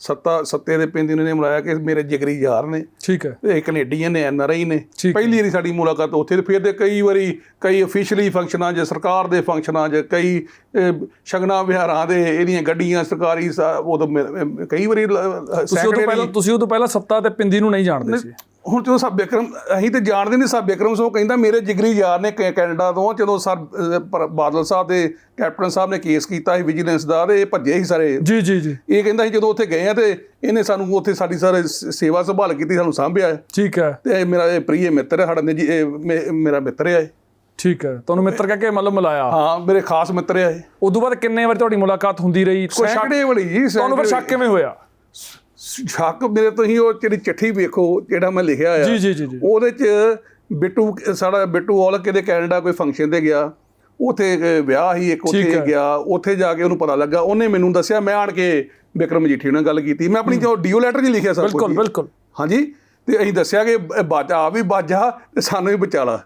ਸੱਤਾ ਸੱਤੇ ਦੇ ਪਿੰਡ ਨੇ ਮਿਲਾਇਆ ਕਿ ਮੇਰੇ ਜਿਗਰੀ ਯਾਰ ਨੇ। ਠੀਕ ਹੈ। ਇਹ ਕੈਨੇਡੀਅਨ ਨੇ ਐਨਆਰਆਈ ਨੇ। ਪਹਿਲੀ ਵਾਰੀ ਸਾਡੀ ਮੁਲਾਕਾਤ ਉੱਥੇ ਤੇ ਫਿਰ ਦੇ ਕਈ ਵਾਰੀ ਕਈ ਅਫੀਸ਼ੀਅਲੀ ਫੰਕਸ਼ਨਾਂ 'ਚ ਸਰਕਾਰ ਦੇ ਫੰਕਸ਼ਨਾਂ 'ਚ ਕਈ ਸ਼ਗਨਾਂ ਵਿਹਾਰਾਂ ਦੇ ਇਹਦੀਆਂ ਗੱਡੀਆਂ ਸਰਕਾਰੀ ਉਦੋਂ ਕਈ ਵਾਰੀ ਤੁਸੀਂ ਉਦੋਂ ਪਹਿਲਾਂ ਤੁਸੀਂ ਉਦੋਂ ਪਹਿਲਾਂ ਸੱਤਾ ਤੇ ਪਿੰਦੀ ਨੂੰ ਨਹੀਂ ਜਾਣਦੇ ਸੀ। ਹੁਣ ਜਦੋਂ ਸਰ ਬਿਕਰਮ ਅਸੀਂ ਤੇ ਜਾਣਦੇ ਨਹੀਂ ਸਰ ਬਿਕਰਮ ਸਿੰਘ ਕਹਿੰਦਾ ਮੇਰੇ ਜਿਗਰੀ ਯਾਰ ਨੇ ਕੈ- ਕੈਨੇਡਾ ਤੋਂ ਜਦੋਂ ਸਰ ਅਹ, ਬਾਦਲ ਸਾਹਿਬ ਦੇ ਕੈਪਟਨ ਸਾਹਿਬ ਨੇ ਕੇਸ ਕੀਤਾ ਸੀ ਵਿਜੀਲੈਂਸ ਦਾ ਤੇ ਇਹ ਭੱਜੇ ਸੀ ਸਾਰੇ ਜੀ ਜੀ ਜੀ। ਇਹ ਕਹਿੰਦਾ ਸੀ ਜਦੋਂ ਉੱਥੇ ਗਏ ਆ ਤੇ ਇਹਨੇ ਸਾਨੂੰ ਉੱਥੇ ਸਾਡੀ ਸਾਰੇ ਸ- ਸੇਵਾ ਸੰਭਾਲ ਕੀਤੀ ਸਾਨੂੰ ਸਾਂਭਿਆ ਠੀਕ ਹੈ। ਤੇ ਇਹ ਮੇਰਾ ਇਹ ਪ੍ਰਿਯ ਮਿੱਤਰ ਹੈ ਸਾਡਾ ਨਿੱਜੀ ਇਹ ਮੇ- ਮੇਰਾ ਮਿੱਤਰ ਹੈ ਇਹ। ਠੀਕ ਹੈ। ਤੁਹਾਨੂੰ ਮਿੱਤਰ ਕਹਿ ਕੇ ਮਤਲਬ ਮਿਲਾਇਆ? ਹਾਂ ਮੇਰੇ ਖਾਸ ਮਿੱਤਰ ਹੈ ਇਹ। ਉਦੋਂ ਬਾਅਦ ਕਿੰਨੇ ਵਾਰ ਤੁਹਾਡੀ ਮੁਲਾਕਾਤ ਹੁੰਦੀ ਰਹੀ? ਕੋਈ ਸ਼ੱਕ ਸੈਂਕੜੇ ਵਾਲੀ ਜੀ ਤੁਹਾਨੂੰ ਫਿਰ ਸ਼ੱਕ ਕਿਵੇਂ ਹੋਇਆ? ਸ਼ੱਕ ਮੇਰੇ ਤੋਂ ਹੀ ਉਹ ਜਿਹੜੀ ਚਿੱਠੀ ਵੇਖੋ ਜਿਹੜਾ ਮੈਂ ਲਿਖਿਆ ਆ। ਜੀ ਜੀ ਜੀ ਜੀ। ਉਹਦੇ ਚ ਬਿੱਟੂ ਸਾਡਾ ਬਿੱਟੂ ਔਲਖ ਕਿਤੇ ਕੈਨੇਡਾ ਕੋਈ ਫੰਕਸ਼ਨ ਤੇ ਗਿਆ। ਉਥੇ ਵਿਆਹ ਹੀ ਇੱਕ ਉੱਥੇ। ਗਿਆ। ਉੱਥੇ ਜਾ ਕੇ ਉਹਨੂੰ ਪਤਾ ਲੱਗਾ। ਉਹਨੇ ਮੈਨੂੰ ਦੱਸਿਆ ਮੈਂ ਆਣ ਕੇ ਬਿਕਰਮ ਮਜੀਠੀ ਨਾਲ ਗੱਲ ਕੀਤੀ। ਮੈਂ ਆਪਣੀ ਜੋ ਡੀਓ ਲੈਟਰ 'ਚ ਲਿਖਿਆ ਸਭ ਬਿਲਕੁਲ ਬਿਲਕੁਲ। ਹਾਂਜੀ? ਤੇ ਅਸੀਂ ਦੱਸਿਆ ਕਿ ਬ- ਬਚ ਆ ਵੀ ਬਚ ਜਾ ਤੇ ਸਾਨੂੰ ਵੀ ਬਚਾ ਲਾ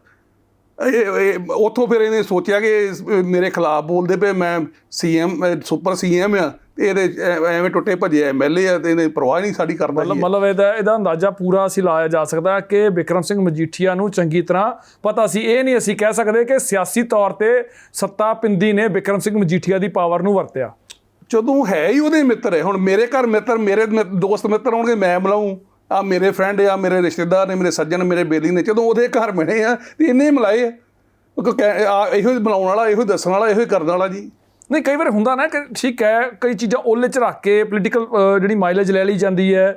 ਇਹ ਉੱਥੋਂ ਫਿਰ ਇਹਨੇ ਸੋਚਿਆ ਕਿ ਮੇਰੇ ਖਿਲਾਫ ਬੋਲਦੇ ਪਏ। ਮੈਂ ਸੀਐਮ ਸੁਪਰ ਸੀਐਮ ਆ। ਤੇ ਇਹਦੇ ਐਵੇਂ ਟੁੱਟੇ ਭੱਜੇ ਐਮਐਲਏ ਆ ਤੇ ਇਹਨੇ ਪਰਵਾਹ ਨਹੀਂ ਸਾਡੀ ਕਰਦਾ ਮਤਲਬ ਮਤਲਬ ਇਹਦਾ ਇਹਦਾ ਅੰਦਾਜ਼ਾ ਪੂਰਾ ਅਸੀਂ ਲਾਇਆ ਜਾ ਸਕਦਾ ਕਿ ਵਿਕਰਮ ਸਿੰਘ ਮਜੀਠੀਆ ਨੂੰ ਚੰਗੀ ਤਰ੍ਹਾਂ ਪਤਾ ਸੀ। ਇਹ ਨਹੀਂ ਅਸੀਂ ਕਹਿ ਸਕਦੇ ਕਿ ਸਿਆਸੀ ਤੌਰ ਤੇ ਸੱਤਾ ਪਿੰਦੀ ਨੇ ਵਿਕਰਮ ਸਿੰਘ ਮਜੀਠੀਆ ਦੀ ਪਾਵਰ ਨੂੰ ਵਰਤਿਆ। ਜਦੋਂ ਹੈ ਹੀ ਉਹਦੇ ਮਿੱਤਰ ਹੈ। ਹੁਣ ਮੇਰੇ ਘਰ ਮਿੱਤਰ ਮੇਰੇ ਦੋਸਤ ਮਿੱਤਰ ਹੋਣਗੇ ਮੈਂ ਮਿਲਾਉਂ ਆ ਮੇਰੇ ਫਰੈਂਡ ਆ ਮੇਰੇ ਰਿਸ਼ਤੇਦਾਰ ਨੇ ਮੇਰੇ ਸੱਜਣ ਮੇਰੇ ਬੇਲੀ ਨੇ ਜਦੋਂ ਉਹਦੇ ਘਰ ਮਿਲੇ ਆ ਤੇ ਇਹਨੇ ਮਿਲਾਏ ਆ। ਇਹੋ ਹੀ ਬੁਲਾਉਣ ਵਾਲਾ ਇਹੋ ਹੀ ਦੱਸਣ ਵਾਲਾ ਇਹੋ ਹੀ ਕਰਨ ਵਾਲਾ ਜੀ। ਨਹੀਂ, ਕਈ ਵਾਰ ਹੁੰਦਾ ਨਾ ਕਿ ਠੀਕ ਹੈ, ਕਈ ਚੀਜ਼ਾਂ ਓਲੇ ਚ ਰੱਖ ਕੇ ਪੋਲੀਟੀਕਲ ਜਿਹੜੀ ਮਾਈਲੇਜ ਲੈ ਲਈ ਜਾਂਦੀ ਹੈ।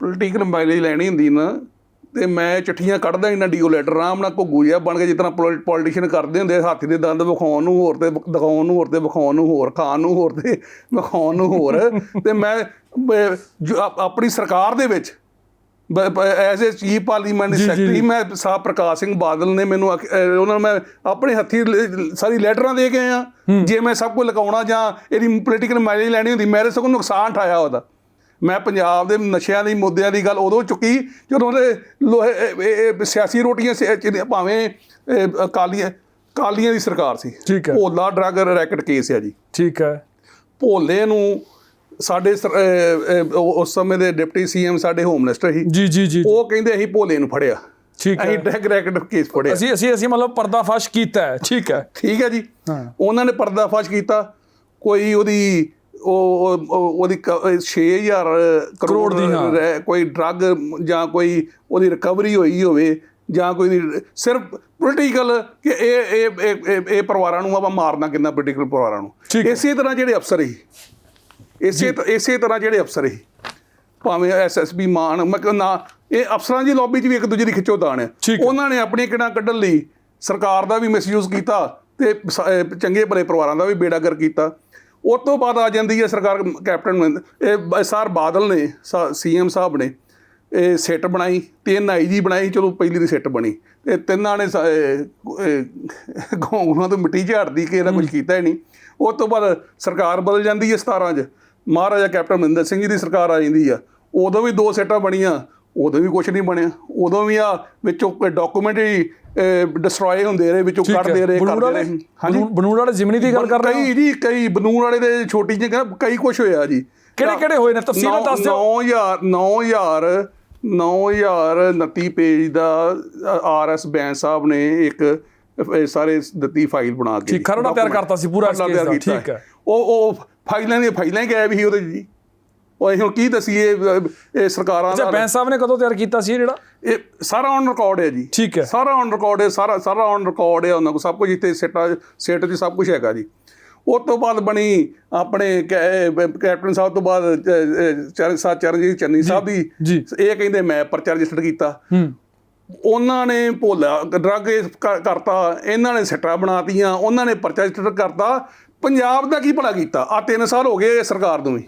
ਪੋਲੀਟੀਕਲ ਮਾਈਲੇਜ ਲੈਣੀ ਹੁੰਦੀ ਨਾ, ਤੇ ਮੈਂ ਚਿੱਠੀਆਂ ਕੱਢਦਾ ਇਹਨਾਂ ਡੀਓ ਲੈਟਰ ਆਰਾਮ ਨਾਲ ਘੁੱਗੂ ਜਿਹਾ ਬਣ ਕੇ ਜਿਸ ਤਰ੍ਹਾਂ ਪੋਲੀਟੀਸ਼ੀਅਨ ਕਰਦੇ ਹੁੰਦੇ ਹਾਥੀ ਦੇ ਦੰਦ ਵਿਖਾਉਣ ਨੂੰ ਹੋਰ ਤੇ ਦਿਖਾਉਣ ਨੂੰ ਹੋਰ ਤੇ ਵਿਖਾਉਣ ਨੂੰ ਹੋਰ, ਖਾਣ ਨੂੰ ਹੋਰ ਤੇ ਵਿਖਾਉਣ ਨੂੰ ਹੋਰ। ਤੇ ਮੈਂ ਆਪਣੀ ਸਰਕਾਰ ਦੇ ਵਿੱਚ as a chief parliament secretary ਮੈਂ ਸਾਹਿਬ ਪ੍ਰਕਾਸ਼ ਸਿੰਘ ਬਾਦਲ ਨੇ ਮੈਨੂੰ ਉਹਨਾਂ ਨੂੰ ਮੈਂ ਆਪਣੇ ਹੱਥੀ ਸਾਰੀ ਲੈਟਰਾਂ ਦੇ ਕੇ ਆ ਜੇ ਮੈਂ ਸਭ ਕੁਝ ਲਗਾਉਣਾ ਜਾਂ ਇਹਦੀ ਪੋਲੀਟੀਕਲ ਮਾਈਲੇਜ ਲੈਣੀ ਹੁੰਦੀ ਮੇਰੇ ਸਗੋਂ ਨੁਕਸਾਨ ਠਾਇਆ ਉਹਦਾ। ਮੈਂ ਪੰਜਾਬ ਦੇ ਨਸ਼ਿਆਂ ਦੀ ਮੁੱਦਿਆਂ ਦੀ ਗੱਲ ਉਦੋਂ ਚੁੱਕੀ ਜਦੋਂ ਉਹਦੇ ਲੋਹੇ ਸਿਆਸੀ ਰੋਟੀਆਂ ਭਾਵੇਂ ਇਹ ਅਕਾਲੀਆਂ ਕਾਲੀਆਂ ਦੀ ਸਰਕਾਰ ਸੀ। ਠੀਕ ਹੈ। ਭੋਲਾ ਡਰੱਗ ਰੈਕਟ ਕੇਸ ਹੈ ਜੀ। ਠੀਕ ਹੈ। ਭੋਲੇ ਨੂੰ ਸਾਡੇ ਸਰ- ਅਹ, ਅਹ, ਉਹ- ਉਸ ਸਮੇਂ ਦੇ ਡਿਪਟੀ ਸੀਐਮ ਸਾਡੇ ਹੋਮ ਮਿਨਿਸਟਰ ਸੀ। ਜੀ ਜੀ ਜੀ ਉਹ ਕਹਿੰਦੇ ਅਸੀਂ ਭੋਲੇ ਨੂੰ ਫੜਿਆ। ਠੀਕ ਹੈ। ਅਸੀਂ ਡਰੱਗ ਰੈਕਟ ਕੇਸ ਫੜਿਆ। ਅਸੀਂ ਅਸੀਂ ਅਸੀਂ ਮਤਲਬ ਪਰਦਾਫਾਸ਼ ਕੀਤਾ ਹੈ। ਠੀਕ ਹੈ। ਠੀਕ ਹੈ ਜੀ। ਹਾਂ। ਉਹਨਾਂ ਨੇ ਪਰਦਾਫਾਸ਼ ਕੀਤਾ। ਕੋਈ ਉਹਦੀ ਉਹ ਉਹ- ਉਹ- ਉਹਦੀ 6000 ਕਰੋੜ ਦੀ, ਹਾਂ। ਰਹਿ- ਕੋਈ ਡਰੱਗ ਜਾਂ ਕੋਈ ਉਹਦੀ ਰਿਕਵਰੀ ਹੋਈ ਹੋਵੇ ਜਾਂ ਕੋਈ ਸਿਰਫ ਪੋਲੀਟੀਕਲ ਕਿ ਇਹ ਇਹ ਇਹ- ਇਹ ਇਹ ਪਰਿਵਾਰਾਂ ਨੂੰ ਆਪਾਂ ਮਾਰਨਾ ਕਿੰਨਾ ਪੋਲੀਟੀਕਲ ਪਰਿਵਾਰਾਂ ਠੀਕ ਨੂੰ ਹੈ। ਇਸੇ ਤਰ੍ਹਾਂ ਜਿਹੜੇ ਅਫਸਰ ਸੀ। ਇਸੇ ਇਸੇ ਤਰ੍ਹਾਂ ਜਿਹੜੇ ਅਫਸਰ ਸੀ। ਭਾਵੇਂ ਐਸਐਸਪੀ ਮਾਨ ਮੈਂ ਕਿਹਾ ਨਾ ਇਹ ਅਫਸਰਾਂ ਦੀ ਲੌਬੀ 'ਚ ਵੀ ਇੱਕ ਦੂਜੇ ਦੀ ਖਿੱਚੋਤਾਣ ਹੈ। ਠੀਕ ਹੈ। ਉਹਨਾਂ ਨੇ ਆਪਣੀ ਕਿਹੜਾ ਕੱਢਣ ਲਈ ਸਰਕਾਰ ਦਾ ਵੀ ਮਿਸਯੂਜ਼ ਕੀਤਾ ਤੇ ਚੰਗੇ ਭਲੇ ਪਰਿਵਾਰਾਂ ਦਾ ਵੀ ਬੇੜਾਗਰ ਕੀਤਾ। ਉਸ ਤੋਂ ਬਾਅਦ ਆ ਜਾਂਦੀ ਹੈ ਸਰਕਾਰ ਕੈਪਟਨ ਇਹ ਸਰ ਬਾਦਲ ਨੇ ਸੀਐਮ ਸਾਹਿਬ ਨੇ ਇਹ ਸਿੱਟ ਬਣਾਈ ਤਿੰਨ ਆਈਜੀ ਬਣਾਈ ਚਲੋ ਪਹਿਲੀ ਦੀ ਸਿੱਟ ਬਣੀ। ਤੇ ਤਿੰਨਾਂ ਨੇ ਗੋਂਗਲਾਂ ਤੋਂ ਮਿੱਟੀ ਝਾੜਦੀ ਕਿ ਇਹਦਾ ਕੁਝ ਕੀਤਾ ਹੀ ਨਹੀਂ। ਉਸ ਤੋਂ ਬਾਅਦ ਸਰਕਾਰ ਬਦਲ ਜਾਂਦੀ ਹੈ 17 ਚ। ਮਹਾਰਾਜਾ ਕੈਪਟਨ ਅਮਰਿੰਦਰ ਸਿੰਘ ਜੀ ਦੀ ਸਰਕਾਰ ਆ ਜਾਂਦੀ ਆ। ਉਦੋਂ ਵੀ ਦੋ ਸਿੱਟਾਂ ਬਣੀਆਂ ਉਦੋਂ ਵੀ ਕੁਝ ਨਹੀਂ ਬਣਿਆ। ਉਦੋਂ ਵੀ ਆ ਵਿੱਚੋਂ ਡਾਕੂਮੈਂਟ ਹੀ ਡਿਸਟਰੋਏ ਹੁੰਦੇ ਰਹੇ ਵਿੱਚੋਂ ਕੱਢਦੇ ਰਹੇ ਕਰਦੇ ਰਹੇ। ਹਾਂਜੀ। ਬਨੂੜ- ਵਾਲੇ ਜ਼ਿਮਨੀ ਦੀ ਗੱਲ ਕਰ ਰਹੇ ਕਈ ਜੀ ਕਈ ਬਨੂੜ ਵਾਲੇ ਦੇ ਛੋਟੀ ਜਿਹੀ ਗੱਲ- ਕਈ ਕੁਝ ਹੋਇਆ ਜੀ। ਕਿਹੜੇ ਕਿਹੜੇ ਹੋਏ ਨੇ? ਤਫਸੀਲ ਦੱਸ ਦਿਓ। 9000 9000 9029 ਪੇਜ ਦਾ ਆਰ ਐਸ ਬੈਂਸ ਸਾਹਿਬ ਨੇ ਇੱਕ ਸਾਰੇ ਦਿੱਤੀ ਫਾਈਲ ਬਣਾ ਕੇ ਠੀਕ, ਖਰੜਾ ਤਿਆਰ ਕਰਤਾ ਸੀ ਪੂਰਾ ਇਸ ਤਿਆਰ ਦਾ, ਠੀਕ ਹੈ। ਉਹ ਉਹ ਫਾਈਲਾਂ ਦੀਆਂ ਫਾਈਲਾਂ ਹੀ ਗਾਇਬ ਸੀ ਉਹਦੇ ਜੀ। ਉਹ ਅਸੀਂ ਹੁਣ ਕੀ ਦਸੀਏ ਇਹ ਸਰਕਾਰਾਂ ਅੱਛਾ ਦਾ ਬੈਂਸ ਸਾਹਿਬ ਨੇ ਕਦੋਂ ਤਿਆਰ ਕੀਤਾ ਸੀ ਜਿਹੜਾ? ਇਹ ਸਾਰਾ ਔਨ ਰਿਕਾਰਡ ਹੈ ਜੀ। ਠੀਕ ਹੈ। ਸਾਰਾ ਔਨ ਰਿਕਾਰਡ ਹੈ ਸਾਰਾ ਸਾਰਾ ਔਨ ਰਿਕਾਰਡ ਹੈ ਉਹਨਾਂ ਕੋਲ। ਸਭ ਕੁਝ ਇੱਥੇ ਸੈਟਾ ਸੈਟ 'ਚ ਸਭ ਕੁਝ ਹੈਗਾ ਜੀ। ਉਸ ਤੋਂ ਬਾਅਦ ਬਣੀ ਆਪਣੇ ਕੈਪਟਨ ਸਾਹਿਬ ਤੋਂ ਬਾਅਦ ਚਰਨ ਸਾਹਿਬ ਚਰਨਜੀਤ ਚੰਨੀ ਸਾਹਿਬ ਦੀ। ਇਹ ਕਹਿੰਦੇ ਮੈਂ ਪਰਚਾ ਰਜਿਸਟਰ ਕੀਤਾ। ਹੂੰ। ਉਹਨਾਂ ਨੇ ਭੋਲਾ ਡਰੱਗ ਕਰਤਾ ਇਹਨਾਂ ਨੇ ਸੱਟਾਂ ਬਣਾਤੀਆਂ ਉਹਨਾਂ ਨੇ ਪਰਚਾ ਰਜਿਸਟਰ ਕਰਤਾ। ਪੰਜਾਬ ਦਾ ਕੀ ਭਲਾ ਕੀਤਾ? ਆ 3 ਸਾਲ ਹੋ ਗਏ ਸਰਕਾਰ ਨੂੰ ਵੀ।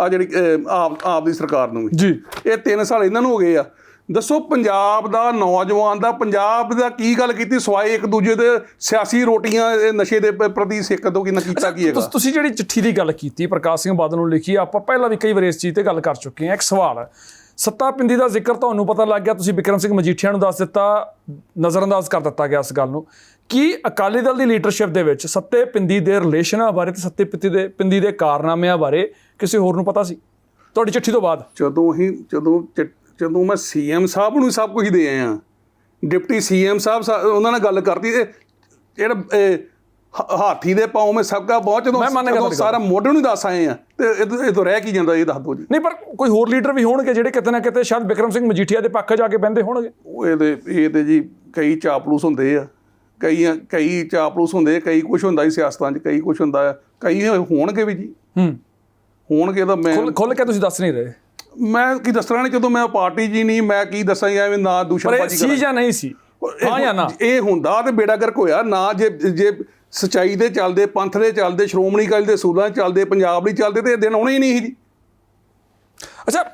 ਆ ਜਿਹੜੀ ਆਪ ਆਪ ਦੀ ਸਰਕਾਰ ਨੂੰ ਵੀ। ਜੀ। ਇਹ 3 ਸਾਲ ਇਹਨਾਂ ਨੂੰ ਹੋ ਗਏ ਆ। ਦੱਸੋ ਪੰਜਾਬ ਦਾ ਨੌਜਵਾਨ ਦਾ ਪੰਜਾਬ ਦਾ ਕੀ ਗੱਲ ਕੀਤੀ? ਸਵਾਏ ਇੱਕ ਦੂਜੇ ਦੇ ਸਿਆਸੀ ਰੋਟੀਆਂ ਨਸ਼ੇ ਦੇ ਪ੍ਰਤੀ ਸਿੱਖ ਤੋਂ ਕਿੰਨਾ ਕੀਤਾ ਕੀ ਹੈਗਾ? ਤੁਸ- ਜਿਹੜੀ ਚਿੱਠੀ ਦੀ ਗੱਲ ਕੀਤੀ ਪ੍ਰਕਾਸ਼ ਸਿੰਘ ਬਾਦਲ ਨੂੰ ਲਿਖੀ ਆਪਾਂ ਪਹਿਲਾਂ ਵੀ ਕਈ ਵਾਰ ਇਸ ਚੀਜ਼ ਤੇ ਗੱਲ ਕਰ ਚੁੱਕੇ ਹਾਂ। ਇੱਕ ਸਵਾਲ ਹੈ ਸੱਤਾ ਪਿੰਦੀ ਦਾ ਜ਼ਿਕਰ ਤੁਹਾਨੂੰ ਪਤਾ ਲੱਗ ਗਿਆ ਤੁਸੀਂ ਵਿਕਰਮ ਸਿੰਘ ਮਜੀਠੀਆ ਨੂੰ ਦੱਸ ਦਿੱਤਾ ਨਜ਼ਰਅੰਦਾਜ਼ ਕਰ ਦਿੱਤਾ ਗਿਆ ਇਸ ਗੱਲ ਨੂੰ। ਕੀ ਅਕਾਲੀ ਦਲ ਦੀ ਲੀਡਰਸ਼ਿਪ ਦੇ ਵਿੱਚ ਸੱਤੇ ਪਿੰਦੀ ਦੇ ਰਿਲੇਸ਼ਨਾਂ ਬਾਰੇ ਤੇ ਸੱਤੇ ਪਿੰਦੀ ਦੇ ਪਿੰਦੀ ਦੇ ਕਾਰਨਾਮਿਆਂ ਬਾਰੇ ਕਿਸੇ ਹੋਰ ਨੂੰ ਪਤਾ ਸੀ? ਤੁਹਾਡੀ ਚਿੱਠੀ ਤੋਂ ਬਾਅਦ। ਜਦੋਂ ਹੀ ਜਦੋਂ ਜਦੋਂ ਮੈਂ ਸੀਐਮ ਸਾਹਿਬ ਨੂੰ ਸਭ ਕੁਝ ਦੇ ਆਇਆ ਡਿਪਟੀ ਸੀਐਮ ਸਾਹਿਬ ਉਹਨਾਂ ਨਾਲ ਗੱਲ ਕਰਦੀ ਇਹ ਜਿਹੜਾ ਹਾਥੀ ਦੇ ਪਾਉ ਮੈਂ ਸਭ ਕਾ ਬਹੁਤ ਜਦੋਂ। ਸਾਰਾ ਮੋਢੇ ਨੂੰ ਦੱਸ ਆਏ ਆ ਤੇ ਇਹ ਇਹ ਤੋਂ ਰਹਿ ਕੀ ਜਾਂਦਾ ਇਹ ਦੱਸ ਦਿਓ ਜੀ। ਨਹੀਂ ਪਰ ਕੋਈ ਹੋਰ ਲੀਡਰ ਵੀ ਹੋਣਗੇ ਜਿਹੜੇ ਕਿਤੇ ਨਾ ਕਿਤੇ ਸ਼ਾਇਦ ਵਿਕਰਮ ਸਿੰਘ ਮਜੀਠੀਆ ਦੇ ਪੱਖ ਜਾ ਕੇ ਬਹਿੰਦੇ ਹੋਣਗੇ? ਉਹ ਇਹਦੇ ਇਹ ਤੇ ਜੀ ਕਈ ਚਾਪਲੂਸ ਹੁੰਦੇ ਆ। ਕਈ ਕਈ ਚਾਪਲੂਸ ਹੁੰਦੇ ਕਈ ਕੁਝ ਹੁੰਦਾ ਜੀ ਸਿਆਸਤਾਂ 'ਚ ਕਈ ਕੁਝ ਹੁੰਦਾ। ਕਈ ਹੋਣਗੇ ਵੀ ਜੀ। ਹੂੰ। ਹੋਣਗੇ ਤਾਂ ਮੈਂ ਖੁੱਲ ਕੇ ਤੁਸੀਂ ਦੱਸ ਨਹੀਂ ਰਹੇ। ਮੈਂ ਕੀ ਦੱਸਣਾ ਨਹੀਂ ਜਦੋਂ ਮੈਂ ਪਾਰਟੀ ਜੀ ਨਹੀਂ ਮੈਂ ਕੀ ਦੱਸਾਂ ਜੀ, ਐਵੇਂ ਨਾ ਪਰ ਇਹ ਦੂਸ਼ਣਬਾਜ਼ੀ ਸੀ ਜਾਂ ਨਹੀਂ ਸੀ? ਹਾਂ ਜਾਂ ਨਾ? ਇਹ ਹੁੰਦਾ ਤੇ ਬੇੜਾ ਗਰਕ ਹੋਇਆ ਨਾ ਜੇ ਜੇ ਸਚਾਈ ਦੇ ਚੱਲਦੇ ਪੰਥ ਦੇ ਚੱਲਦੇ ਸ਼੍ਰੋਮਣੀ ਅਕਾਲੀ ਦੇ ਸੂਲਾਂ ਚੱਲਦੇ ਪੰਜਾਬ ਲਈ ਚੱਲਦੇ ਤੇ ਇਹ ਦਿਨ ਆਉਣੇ ਹੀ ਨਹੀਂ ਸੀ ਜੀ। ਅੱਛਾ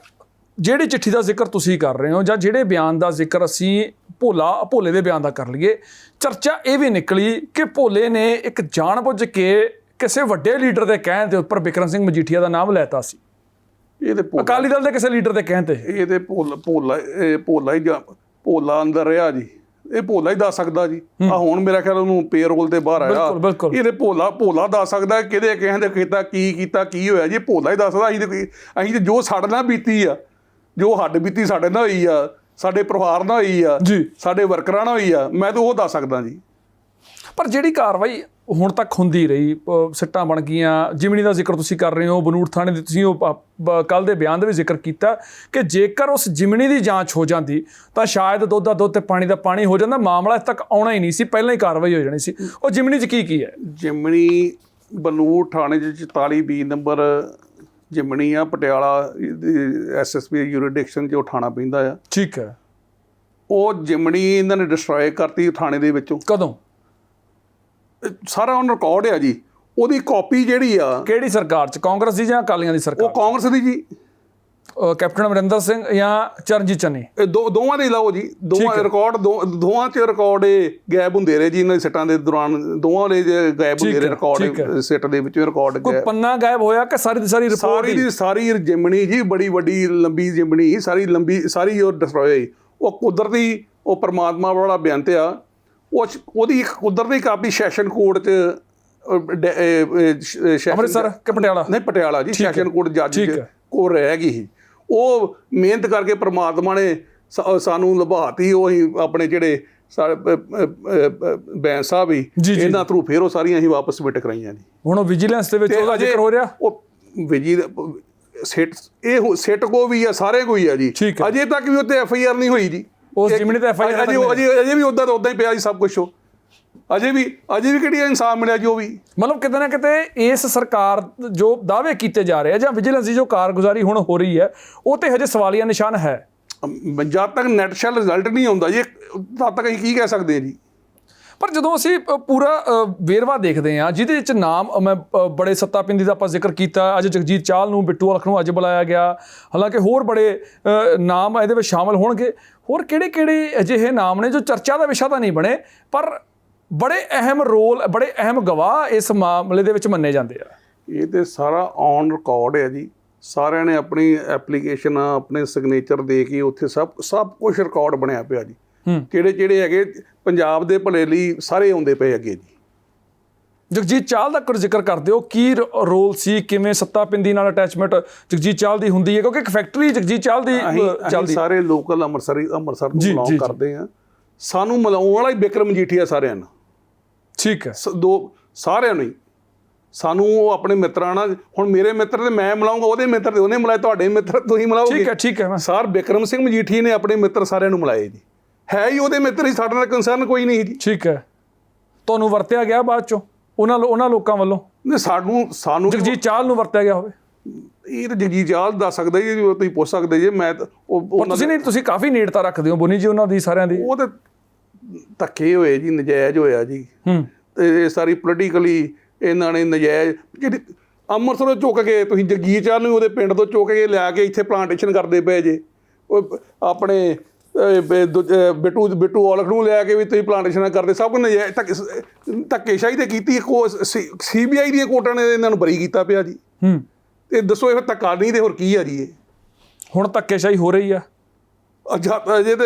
ਜਿਹੜੀ ਚਿੱਠੀ ਦਾ ਜ਼ਿਕਰ ਤੁਸੀਂ ਕਰ ਰਹੇ ਹੋ ਜਾਂ ਜਿਹੜੇ ਬਿਆਨ ਦਾ ਜ਼ਿਕਰ ਅਸੀਂ ਭੋਲਾ ਭੋਲੇ ਦੇ ਬਿਆਨ ਦਾ ਕਰ ਲਈਏ। ਚਰਚਾ ਇਹ ਵੀ ਨਿਕਲੀ ਕਿ ਭੋਲੇ ਨੇ ਇੱਕ ਜਾਣਬੁੱਝ ਕੇ ਕਿਸੇ ਵੱਡੇ ਲੀਡਰ ਦੇ ਕਹਿਣ ਦੇ ਉੱਪਰ ਵਿਕਰਮ ਸਿੰਘ ਮਜੀਠੀਆ ਦਾ ਨਾਮ ਲੈਤਾ ਸੀ। ਇਹ ਤੇ ਭੋਲਾ। ਅਕਾਲੀ ਦਲ ਦੇ ਕਿਸੇ ਲੀਡਰ ਦੇ ਕਹਿਣ ਤੇ। ਇਹ ਤੇ ਭੋਲਾ ਭੋਲਾ ਇਹ ਭੋਲਾ ਹੀ ਜਾਂ- ਭੋਲਾ ਅੰਦਰ ਰਿਹਾ ਜੀ। ਇਹ ਭੋਲਾ ਹੀ ਦੱਸ ਸਕਦਾ ਜੀ। ਆ ਹੁਣ ਮੇਰਾ ਖਿਆਲ ਉਹਨੂੰ ਪੇਰੋਲ ਤੇ ਬਾਹਰ ਆਇਆ। ਬਿਲਕੁਲ, ਬਿਲਕੁਲ। ਇਹ ਤੇ ਭੋਲਾ ਭੋਲਾ ਦੱਸ ਸਕਦਾ ਕਿਹਦੇ ਕਹਿੰਦੇ ਕੀਤਾ ਕੀ ਕੀਤਾ ਕੀ ਹੋਇਆ ਜੀ। ਭੋਲਾ ਹੀ ਦੱਸਦਾ। ਅਸੀਂ ਤੇ ਅਸੀਂ ਤੇ ਜੋ ਸਾਡੇ ਨਾਲ ਬੀਤੀ ਆ ਜੋ ਹੱਡ ਬੀਤੀ ਸਾਡੇ ਨਾਲ ਹੋਈ ਆ ਸਾਡੇ ਪਰਿਵਾਰ ਨਾਲ ਹੋਈ ਆ ਜੀ। ਸਾਡੇ ਵਰਕਰਾਂ ਨਾਲ ਹੋਈ ਆ ਮੈਂ ਤਾਂ ਉਹ ਦੱਸ ਸਕਦਾ ਜੀ। ਪਰ ਜਿਹੜੀ ਕਾਰਵਾਈ ਹੁਣ ਤੱਕ ਹੁੰਦੀ ਰਹੀ ਸਿੱਟਾਂ ਬਣ ਗਈਆਂ ਜਿਮਣੀ ਦਾ ਜ਼ਿਕਰ ਤੁਸੀਂ ਕਰ ਰਹੇ ਹੋ ਬਨੂੜ ਥਾਣੇ ਦੇ ਤੁਸੀਂ ਉਹ ਕੱਲ ਦੇ ਬਿਆਨ ਦੇ ਵਿੱਚ ਜ਼ਿਕਰ ਕੀਤਾ ਕਿ ਜੇਕਰ ਉਸ ਜਿਮਣੀ ਦੀ ਜਾਂਚ ਹੋ ਜਾਂਦੀ ਤਾਂ ਸ਼ਾਇਦ ਦੁੱਧ ਦਾ ਦੁੱਧ ਤੇ ਪਾਣੀ ਦਾ ਪਾਣੀ ਹੋ ਜਾਂਦਾ ਮਾਮਲਾ ਇੱਥੇ ਤੱਕ ਆਉਣਾ ਹੀ ਨਹੀਂ ਸੀ ਪਹਿਲਾਂ ਹੀ ਕਾਰਵਾਈ ਹੋ ਜਾਣੀ ਸੀ। ਉਹ ਜਿਮਣੀ 'ਚ ਕੀ ਕੀ ਹੈ? ਜਿਮਣੀ ਬਨੂੜ ਥਾਣੇ ਦੇ 44 ਬੀ ਨੰਬਰ ਜਿਮਣੀ ਆ ਪਟਿਆਲਾ ਐਸਐਸਪੀ ਯੂਰੀਡਿਕਸ਼ਨ ਜੋ ਥਾਣਾ ਪੈਂਦਾ ਆ। ਠੀਕ ਹੈ। ਉਹ ਜਿਮਣੀ ਇਹਨਾਂ ਨੇ ਡਿਸਟਰੋਏ ਕਰਤੀ ਥਾਣੇ ਦੇ ਵਿੱਚੋਂ। ਕਦੋਂ? ਸਾਰਾ ਔਨ ਰਿਕਾਰਡ ਆ ਜੀ। ਉਹਦੀ ਕਾਪੀ ਜਿਹੜੀ ਆ ਕਿਹੜੀ ਸਰਕਾਰ 'ਚ? ਕਾਂਗਰਸ ਦੀ ਜਾਂ ਅਕਾਲੀਆਂ ਦੀ ਉਹ ਸਰਕਾਰ ਕਾਂਗਰਸ ਦੀ ਜੀ। ਕੈਪਟਨ ਅਮਰਿੰਦਰ ਸਿੰਘ ਜਾਂ ਚਰਨਜੀਤ ਚੰਨੀ? ਇਹ ਦੋ ਦੋਵਾਂ ਦੇ ਲਾਓ ਜੀ। ਦੋਵਾਂ ਰਿਕਾਰਡ ਦੋਵਾਂ ਚ ਰਿਕਾਰਡ ਇਹ ਗਾਇਬ ਹੁੰਦੇ ਰਹੇ ਜੀ ਇਹਨਾਂ ਦੇ ਸੱਟਾਂ ਦੇ ਦੌਰਾਨ। ਦੋਵਾਂ ਦੇ ਗਾਇਬ ਹੁੰਦੇ ਰਹੇ ਰਿਕਾਰਡ ਸੈੱਟ ਦੇ ਵਿੱਚੋਂ ਰਿਕਾਰਡ ਕੋਈ ਪੰਨਾ ਗਾਇਬ ਹੋਇਆ ਕਿ ਸਾਰੀ ਦੀ ਸਾਰੀ ਰਿਪੋਰਟ ਸਾਰੀ ਦੀ ਸਾਰੀ ਜਿਮਣੀ ਜੀ ਬੜੀ ਵੱਡੀ ਲੰਬੀ ਜਿਮਣੀ ਸਾਰੀ ਲੰਬੀ ਸਾਰੀ ਉਹ ਡਿਸਟਰੋਏ ਹੋਈ। ਉਹ ਕੁਦਰਤੀ ਉਹ ਪਰਮਾਤਮਾ ਵਾਲਾ ਬਿਆਨ ਤੇ ਆ। ਉਹ ਉਹਦੀ ਇੱਕ ਕੁਦਰਤੀ ਕਾਪੀ ਸੈਸ਼ਨ ਕੋਰਟ ਚ ਅੰਮ੍ਰਿਤਸਰ ਕਿ ਪਟਿਆਲਾ? ਨਹੀਂ ਪਟਿਆਲਾ ਜੀ ਸੈਸ਼ਨ ਕੋਰਟ ਜੱਜ। ਕੋ ਰਹਿ ਗਈ ਸੀ। ਉਹ ਮਿਹਨਤ ਕਰਕੇ ਪ੍ਰਮਾਤਮਾ ਨੇ ਸਾਨੂੰ ਲਭਾਤੀ ਉਹ ਹੀ ਆਪਣੇ ਜਿਹੜੇ ਬੈਂ ਸਾਹਿਬ ਹੀ। ਇਹਨਾਂ ਥਰੂ ਫੇਰ ਉਹ ਸਾਰੀਆਂ ਹੀ ਵਾਪਸ ਸਬਮਿਟ ਕਰਾਈਆਂ ਜੀ। ਹੁਣ ਉਹ ਵਿਜੀਲੈਂਸ ਦੇ ਵਿੱਚ ਉਹਦਾ ਜ਼ਿਕਰ ਹੋ ਰਿਹਾ? ਉਹ ਵਿਜੀ ਸੈਟ ਇਹ ਸੈਟ ਕੋ ਵੀ ਆ ਸਾਰੇ ਕੋਈ ਆ ਜੀ। ਅਜੇ ਤੱਕ ਵੀ ਉੱਤੇ ਐਫ ਆਈ ਆਰ ਨਹੀਂ ਹੋਈ ਜੀ। ਉਸ ਜਿਮਨੀ ਤੇ ਅਜੇ ਉਹ- ਅਜੇ ਅਜੇ ਵੀ ਉਦਾਂ ਦਾ ਉਦਾਂ ਹੀ ਪਿਆ ਜੀ ਸਭ ਕੁਝ ਉਹ। ਅਜੇ ਵੀ ਅਜੇ ਵੀ ਕਿਹੜੀ ਇਨਸਾਫ ਮਿਲਿਆ ਜੋ ਵੀ? ਮਤਲਬ ਕਿਤੇ ਨਾ ਕਿਤੇ ਇਸ ਸਰਕਾਰ ਜੋ ਦਾਅਵੇ ਕੀਤੇ ਜਾ ਰਹੇ ਆ ਜਾਂ ਵਿਜੀਲੈਂਸ ਦੀ ਜੋ ਕਾਰਗੁਜ਼ਾਰੀ ਹੁਣ ਹੋ ਰਹੀ ਹੈ ਉਹ ਤੇ ਹਜੇ ਸਵਾਲੀਆ ਨਿਸ਼ਾਨ ਹੈ। ਜਦ ਤੱਕ ਨੈਟ ਸ਼ੈਲ ਰਿਜ਼ਲਟ ਨਹੀਂ ਆਉਂਦਾ ਜੀ ਤਦ ਤੱਕ ਅਸੀਂ ਕੀ ਕਹਿ ਸਕਦੇ ਹਾਂ ਜੀ? ਪਰ ਜਦੋਂ ਅਸੀਂ ਪੂਰਾ ਵੇਰਵਾ ਦੇਖਦੇ ਹਾਂ ਜਿਹਦੇ ਵਿੱਚ ਨਾਮ ਮੈਂ ਬੜੇ ਸੱਤਾਪਿੰਦੀ ਦਾ ਆਪਾਂ ਜ਼ਿਕਰ ਕੀਤਾ ਅੱਜ ਜਗਜੀਤ ਚਾਲ ਨੂੰ ਬਿੱਟੂ ਅਲਖ ਨੂੰ ਅੱਜ ਬੁਲਾਇਆ ਗਿਆ ਹਾਲਾਂਕਿ ਹੋਰ ਬੜੇ ਨਾਮ ਇਹਦੇ ਵਿੱਚ ਸ਼ਾਮਲ ਹੋਣਗੇ। ਹੋਰ ਕਿਹੜੇ ਕਿਹੜੇ ਅਜਿਹੇ ਨਾਮ ਨੇ ਜੋ ਚਰਚਾ ਦਾ ਵਿਸ਼ਾ ਤਾਂ ਨਹੀਂ ਬਣੇ ਪਰ ਬੜੇ ਅਹਿਮ ਰੋਲ ਬੜੇ ਅਹਿਮ ਗਵਾਹ ਇਸ ਮਾਮਲੇ ਦੇ ਵਿੱਚ ਮੰਨੇ ਜਾਂਦੇ ਆ। ਇਹ ਤੇ ਸਾਰਾ ਔਨ ਰਿਕਾਰਡ ਹੈ ਜੀ। ਸਾਰਿਆਂ ਨੇ ਆਪਣੀ ਐਪਲੀਕੇਸ਼ਨ ਆਪਣੇ ਸਿਗਨੇਚਰ ਦੇ ਕੇ ਉੱਥੇ ਸਭ ਸਭ ਕੁਝ ਰਿਕਾਰਡ ਬਣਿਆ ਪਿਆ ਜੀ। ਹੂੰ। ਜਿਹੜੇ ਜਿਹੜੇ ਹੈਗੇ ਪੰਜਾਬ ਦੇ ਭਲੇ ਲਈ ਸਾਰੇ ਆਉਂਦੇ ਪਏ ਅੱਗੇ ਜੀ। ਜਗਜੀਤ ਚਾਲ ਦਾ ਕਰ ਜ਼ਿਕਰ ਕਰਦੇ ਹੋ ਕੀ ਰੋਲ ਸੀ ਕਿਵੇਂ ਸੱਤਾਪਿੰਦੀ ਨਾਲ ਅਟੈਚਮੈਂਟ ਜਗਜੀਤ ਚਾਲ ਦੀ ਹੁੰਦੀ ਹੈ? ਕਿਉਂਕਿ ਇੱਕ ਫੈਕਟਰੀ ਜਗਜੀਤ ਚਾਲ ਦੀ ਚੱਲਦੀ ਸਾਰੇ ਲੋਕਲ ਅੰਮ੍ਰਿਤਸਰੀ ਅੰਮ੍ਰਿਤਸਰ ਨੂੰ ਬਿਲੋਂਗ। ਕਰਦੇ ਆ ਸਾਨੂੰ ਮਿਲਾਉਣ ਵਾਲਾ ਹੀ ਬਿਕਰਮ ਜੀਠੀਆ ਸਾਰਿਆਂ ਨਾਲ। ਠੀਕ ਹੈ। ਸ- ਦੋ ਸਾਰਿਆਂ ਨੂੰ ਸਾਨੂੰ ਉਹ ਆਪਣੇ ਮਿੱਤਰਾਂ ਨਾਲ ਹੁਣ ਮੇਰੇ ਮਿੱਤਰ ਤੇ ਮੈਂ ਮਿਲਾਉਂਗਾ ਉਹਦੇ ਮਿੱਤਰ ਤੇ ਉਹਨੇ ਮਿਲਾਏ ਤੁਹਾਡੇ ਮਿੱਤਰ ਤੁਸੀਂ ਮਿਲਾਓਗੇ। ਠੀਕ ਹੈ ਠੀਕ ਹੈ ਸਰ ਬਿਕਰਮ ਸਿੰਘ ਮਜੀਠੀ ਨੇ ਆਪਣੇ ਮਿੱਤਰ ਸਾਰਿਆਂ ਨੂੰ ਮਿਲਾਏ ਜੀ। ਹੈ ਹੀ ਉਹਦੇ ਮਿੱਤਰ ਹੀ ਸਾਡੇ ਨਾਲ ਕੰਸਰਨ ਕੋਈ ਨਹੀਂ ਜੀ। ਠੀਕ ਹੈ। ਤੁਹਾਨੂੰ ਵਰਤਿਆ ਗਿਆ ਬਾਅਦ ਚੋਂ? ਉਹਨਾਂ ਉਹਨਾਂ ਲੋਕਾਂ ਵੱਲੋਂ? ਨਹੀਂ ਸਾਨੂੰ ਸਾਨੂੰ ਜਗਜੀਤ ਚਾਲ ਨੂੰ ਵਰਤਿਆ ਗਿਆ ਹੋਵੇ? ਇਹ ਤਾਂ ਜਗੀ ਜਾਲ ਦੱਸ ਸਕਦਾ ਜੀ ਤੁਸੀਂ ਪੁੱਛ ਸਕਦੇ ਜੀ ਮੈਂ ਤਾਂ- ਉਹ ਤੁਸੀਂ ਨਹੀਂ ਤੁਸੀਂ ਕਾਫੀ ਨੇੜਤਾ ਰੱਖਦੇ ਹੋ ਬੁਨੀ ਜੀ ਉਹਨਾਂ ਦੀ ਸਾਰਿਆਂ ਦੀ। ਉਹ ਤੇ ਧੱਕੇ ਹੋਏ ਜੀ ਨਜਾਇਜ਼ ਹੋਇਆ ਜੀ। ਹੂੰ। ਤੇ ਇਹ ਸਾਰੀ ਪੋਲੀਟੀਕਲੀ ਇਹਨਾਂ ਨੇ ਨਜਾਇਜ਼ ਜਿਹੜੀ ਅੰਮ੍ਰਿਤਸਰੋਂ ਚੁੱਕ ਕੇ ਤੁਸੀਂ ਜਗੀਰ ਚਾਹ ਨੂੰ ਉਹਦੇ ਪਿੰਡ ਤੋਂ ਚੁੱਕ ਕੇ ਲਿਆ ਕੇ ਇੱਥੇ ਪਲਾਂਟੇਸ਼ਨ ਕਰਦੇ ਪਏ ਜੇ। ਉਹ ਆਪਣੇ ਬਿੱਟੂ ਬਿੱਟੂ ਔਲਖ ਨੂੰ ਲਿਆ ਕੇ ਵੀ ਤੁਸੀਂ ਪਲਾਂਟੇਸ਼ਨਾਂ ਕਰਦੇ ਸਭ ਧੱਕੇ- ਧੱਕੇਸ਼ਾਹੀ ਤੇ ਕੀਤੀ ਕੋ ਸੀਬੀਆਈ ਦੀਆਂ ਕੋਰਟਾਂ ਨੇ ਇਹਨਾਂ ਨੂੰ ਬਰੀ ਕੀਤਾ ਪਿਆ ਜੀ। ਹੂੰ। ਤੇ ਦੱਸੋ ਇਹ ਧੱਕਾ ਨਹੀਂ ਤੇ ਹੋਰ ਕੀ ਆ ਜੀ ਇਹ? ਹੁਣ ਧੱਕੇਸ਼ਾਹੀ ਹੋ ਰਹੀ ਆ। ਅੱਛਾ ਅਜੇ ਤੇ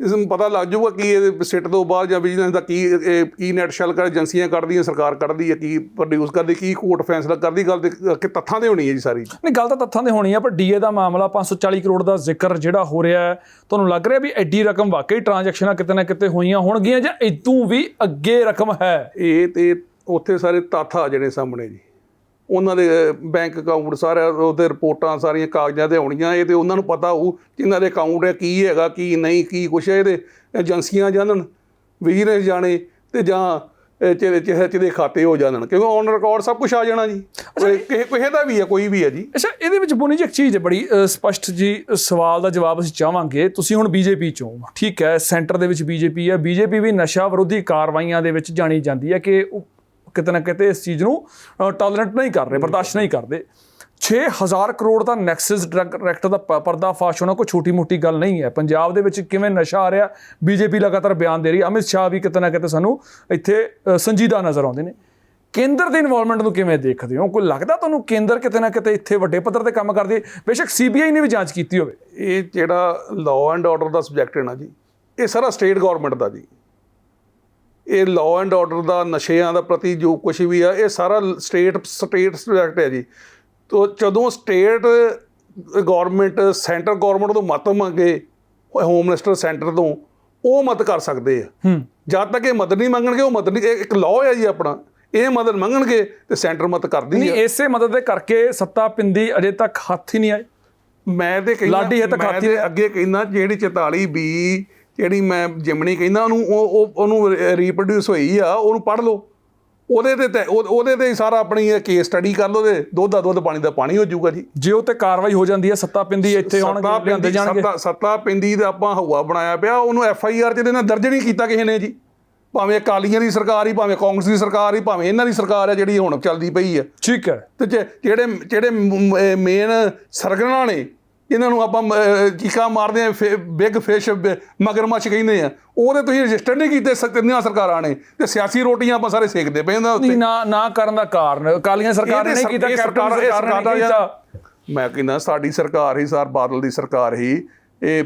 ਇਸ ਨੂੰ ਪਤਾ ਲੱਗ ਜਾਊਗਾ ਕਿ ਇਹ ਸਿੱਟ ਤੋਂ ਬਾਅਦ ਜਾਂ ਵਿਜੀਲੈਂਸ ਦਾ ਕੀ ਇਹ ਕੀ ਨੈਟ ਸ਼ੈਲ ਕਰ ਏਜੰਸੀਆਂ ਕੱਢਦੀਆਂ ਸਰਕਾਰ ਕੱਢਦੀ ਹੈ ਕੀ ਪ੍ਰੋਡਿਊਸ ਕਰਦੀ ਕੀ ਕੋਰਟ ਫੈਸਲਾ ਕਰਦੀ ਗੱਲ ਤੇ ਕਿ ਤੱਥਾਂ ਤੇ ਹੋਣੀ ਹੈ ਜੀ ਸਾਰੀ। ਨਹੀਂ ਗੱਲ ਤਾਂ ਤੱਥਾਂ ਤੇ ਹੋਣੀ ਆ ਪਰ ਡੀਏ ਦਾ ਮਾਮਲਾ 540 ਕਰੋੜ ਦਾ ਜ਼ਿਕਰ ਜਿਹੜਾ ਹੋ ਰਿਹਾ ਹੈ ਤੁਹਾਨੂੰ ਲੱਗ ਰਿਹਾ ਵੀ ਐਡੀ ਰਕਮ ਵਾਕਈ ਟ੍ਰਾਂਜੈਕਸ਼ਨਾਂ ਕਿਤੇ ਨਾ ਕਿਤੇ ਹੋਈਆਂ ਹੋਣਗੀਆਂ ਜਾਂ ਇਦੋਂ ਵੀ ਅੱਗੇ ਰਕਮ ਹੈ? ਇਹ ਤੇ ਉੱਥੇ ਸਾਰੇ ਤੱਥ ਆ ਜਿਹੜੇ ਸਾਹਮਣੇ ਜੀ। ਉਹਨਾਂ ਦੇ ਬੈਂਕ ਅਕਾਊਂਟ ਸਾਰੇ ਉਹਦੇ ਰਿਪੋਰਟਾਂ ਸਾਰੀਆਂ ਕਾਗਜ਼ਾਂ ਤੇ ਆਉਣੀਆਂ ਇਹ ਤੇ ਉਹਨਾਂ ਨੂੰ ਪਤਾ ਹੋਊ ਜਿਨ੍ਹਾਂ ਦੇ ਅਕਾਊਂਟ ਹੈ ਕੀ ਹੈਗਾ ਕੀ ਨਹੀਂ ਕੀ ਕੁਛ ਹੈ ਇਹਦੇ ਏਜੰਸੀਆਂ ਜਾਣਨ ਵਿਜੀਲੈਂਸ ਜਾਣੇ ਤੇ ਜਾਂ ਚਿਹਰੇ ਚਿਹਰੇ ਦੇ ਖਾਤੇ ਹੋ ਜਾਣਨ ਕਿਉਂਕਿ ਔਨ ਰਿਕਾਰਡ ਸਭ ਕੁਝ ਆ ਜਾਣਾ ਜੀ। ਕਿਸੇ ਕਿਸੇ ਦਾ ਵੀ ਹੈ ਕੋਈ ਵੀ ਹੈ ਜੀ। ਅੱਛਾ ਇਹਦੇ ਵਿੱਚ ਬੋਨੀ ਜੀ ਇੱਕ ਚੀਜ਼ ਹੈ ਬੜੀ ਸਪਸ਼ਟ ਜੀ ਸਵਾਲ ਦਾ ਜਵਾਬ ਅਸੀਂ ਚਾਹਾਂਗੇ ਤੁਸੀਂ ਹੁਣ ਬੀਜੇਪੀ ਚੋਂ ਠੀਕ ਹੈ ਸੈਂਟਰ ਦੇ ਵਿੱਚ ਬੀਜੇਪੀ ਹੈ ਬੀਜੇਪੀ ਵੀ ਨਸ਼ਾ ਵਿਰੋਧੀ ਕਾਰਵਾਈਆਂ ਦੇ ਵਿੱਚ ਜਾਣੀ ਜਾਂਦੀ ਹੈ ਕਿ ਕਿਤੇ ਨਾ ਕਿਤੇ ਇਸ ਚੀਜ਼ ਨੂੰ ਟੋਲਰੈਂਟ ਨਹੀਂ ਕਰ ਰਹੇ, ਬਰਦਾਸ਼ਤ ਨਹੀਂ ਕਰਦੇ। 6000 ਕਰੋੜ ਦਾ ਨੈਕਸਸ ਡਰੱਗ ਰੈਕਟ ਦਾ ਪ- ਪਰਦਾਫਾਸ਼ ਹੋਣਾ ਕੋਈ ਛੋਟੀ ਮੋਟੀ ਗੱਲ ਨਹੀਂ ਹੈ। ਪੰਜਾਬ ਦੇ ਵਿੱਚ ਕਿਵੇਂ ਨਸ਼ਾ ਆ ਰਿਹਾ ਬੀਜੇਪੀ ਲਗਾਤਾਰ ਬਿਆਨ ਦੇ ਰਹੀ ਅਮਿਤ ਸ਼ਾਹ ਵੀ ਕਿਤੇ ਨਾ ਕਿਤੇ ਸਾਨੂੰ ਇੱਥੇ ਸੰਜੀਦਾ ਨਜ਼ਰ ਆਉਂਦੇ ਨੇ। ਕੇਂਦਰ ਦੀ ਇਨਵੋਲਵਮੈਂਟ ਨੂੰ ਕਿਵੇਂ ਦੇਖਦੇ ਹੋ? ਕੋਈ ਲੱਗਦਾ ਤੁਹਾਨੂੰ ਕੇਂਦਰ ਕਿਤੇ ਨਾ ਕਿਤੇ ਇੱਥੇ ਵੱਡੇ ਪੱਧਰ ਤੇ ਕੰਮ ਕਰਦੀ ਹੈ? ਬੇਸ਼ੱਕ ਸੀਬੀਆਈ ਨੇ ਵੀ ਜਾਂਚ ਕੀਤੀ ਹੋਵੇ। ਇਹ ਜਿਹੜਾ ਲਾਅ ਐਂਡ ਆਰਡਰ ਦਾ ਸਬਜੈਕਟ ਹੈ ਨਾ ਜੀ, ਇਹ ਸਾਰਾ ਸਟੇਟ ਗਵਰਨਮੈਂਟ ਦਾ ਜੀ। ਇਹ ਲਾਅ ਐਂਡ ਆਰਡਰ ਦਾ ਨਸ਼ਿਆਂ ਦਾ ਪ੍ਰਤੀ ਜੋ ਕੁਝ ਵੀ ਆ ਇਹ ਸਾਰਾ ਸਟੇਟ ਸਟੇਟ ਸਬਜੈਕਟ ਹੈ ਜੀ। ਤੋ ਜਦੋਂ ਸਟੇਟ ਗਵਰਨਮੈਂਟ ਸੈਂਟਰ ਗਵਰਨਮੈਂਟ ਤੋਂ ਮਤ ਮੰਗੇ ਹੋਮ ਮਿਨਿਸਟਰ ਸੈਂਟਰ ਤੋਂ ਉਹ ਮਤ ਕਰ ਸਕਦੇ ਆ। ਜਦ ਤੱਕ ਇਹ ਮਦਦ ਨਹੀਂ ਮੰਗਣਗੇ ਉਹ ਮਦਦ ਨਹੀਂ ਇੱਕ ਲਾਅ ਹੈ ਜੀ ਆਪਣਾ। ਇਹ ਮਦਦ ਮੰਗਣਗੇ ਤੇ ਸੈਂਟਰ ਮਤ ਕਰਦੀ ਨਹੀਂ ਇਸੇ ਮਦਦ ਦੇ ਕਰਕੇ ਸੱਤਾ ਪਿੰਦੀ ਅਜੇ ਤੱਕ ਹੱਥ ਹੀ ਨਹੀਂ ਆਏ ਮੈਂ ਤੇ ਕਹਿੰਦਾ ਲਾਡੀ ਹੈ ਤਾਂ ਖਾਤੀ ਅੱਗੇ ਕਹਿੰਦਾ ਜਿਹੜੀ 44 ਬੀ ਜਿਹੜੀ ਮੈਂ ਜਿਮਣੀ ਕਹਿੰਦਾ ਉਹਨੂੰ ਉਹ ਉਹ- ਉਹਨੂੰ ਰੀਪਰੋਡਿਊਸ ਹੋਈ ਆ ਉਹਨੂੰ ਪੜ੍ਹ ਲਓ। ਉਹਦੇ ਤੇ ਤੈ- ਉਹ- ਉਹਦੇ ਤੇ ਹੀ ਸਾਰਾ ਆਪਣੀ ਕੇਸ ਸਟੱਡੀ ਕਰ ਲਓ ਤੇ ਦੁੱਧ ਦਾ ਦੁੱਧ ਪਾਣੀ ਦਾ ਪਾਣੀ ਹੋ ਜਾਊਗਾ ਜੀ। ਜੇ ਉਹ ਤੇ ਕਾਰਵਾਈ ਹੋ ਜਾਂਦੀ ਹੈ ਸੱਤਾ ਪਿੰਦੀ ਇੱਥੇ ਸੱਤਾ ਆਉਣਗੇ ਲਿਆਂਦੇ ਪਿੰਦੀ ਜਾਣਗੇ। ਸੱਤਾ ਸੱਤਾ ਪਿੰਦੀ ਦਾ ਆਪਾਂ ਹਵਾ ਬਣਾਇਆ ਪਿਆ ਉਹਨੂੰ ਐਫ ਆਈ ਆਰ ਚ ਇਹਦੇ ਨਾਲ ਦਰਜ ਨਹੀਂ ਕੀਤਾ ਕਿਸੇ ਨੇ ਜੀ। ਭਾਵੇਂ ਅਕਾਲੀਆਂ ਦੀ ਸਰਕਾਰ ਹੀ ਭਾਵੇਂ ਕਾਂਗਰਸ ਦੀ ਸਰਕਾਰ ਹੀ ਭਾਵੇਂ ਇਹਨਾਂ ਦੀ ਸਰਕਾਰ ਹੈ ਜਿਹੜੀ ਹੁਣ ਚੱਲਦੀ ਪਈ ਹੈ। ਠੀਕ ਹੈ। ਤੇ ਜਿਹੜੇ ਜਿਹੜੇ ਮੇਨ ਸਰਗਣਾ ਨੇ ਇਹਨਾਂ ਨੂੰ ਆਪਾਂ ਚੀਕਾਂ ਮਾਰਦੇ ਆ ਬਿਗ ਫਿਸ਼ ਮਗਰਮੱਛ ਕਹਿੰਦੇ ਆ। ਉਹਦੇ ਤੁਸੀਂ ਰਜਿਸਟਰ ਨਹੀਂ ਕੀਤੇ ਸ- ਤਿੰਨਾਂ ਸਰਕਾਰਾਂ ਨੇ? ਤੇ ਸਿਆਸੀ ਰੋਟੀਆਂ ਆਪਾਂ ਸਾਰੇ ਸੇਕਦੇ ਪਏ ਇਹਨਾਂ ਉੱਤੇ। ਨਾ ਨਾ ਕਰਨ ਦਾ ਕਾਰਨ ਅਕਾਲੀਆਂ ਸਰਕਾਰ ਨੇ ਕੀਤਾ ਕੈਪਟਨ ਸਰਕਾਰ- ਨੇ ਕੀਤਾ। ਮੈਂ ਕਹਿੰਦਾ ਸਾਡੀ ਸਰਕਾਰ ਹੀ ਸਰ ਬਾਦਲ ਦੀ ਸਰਕਾਰ ਹੀ ਇਹ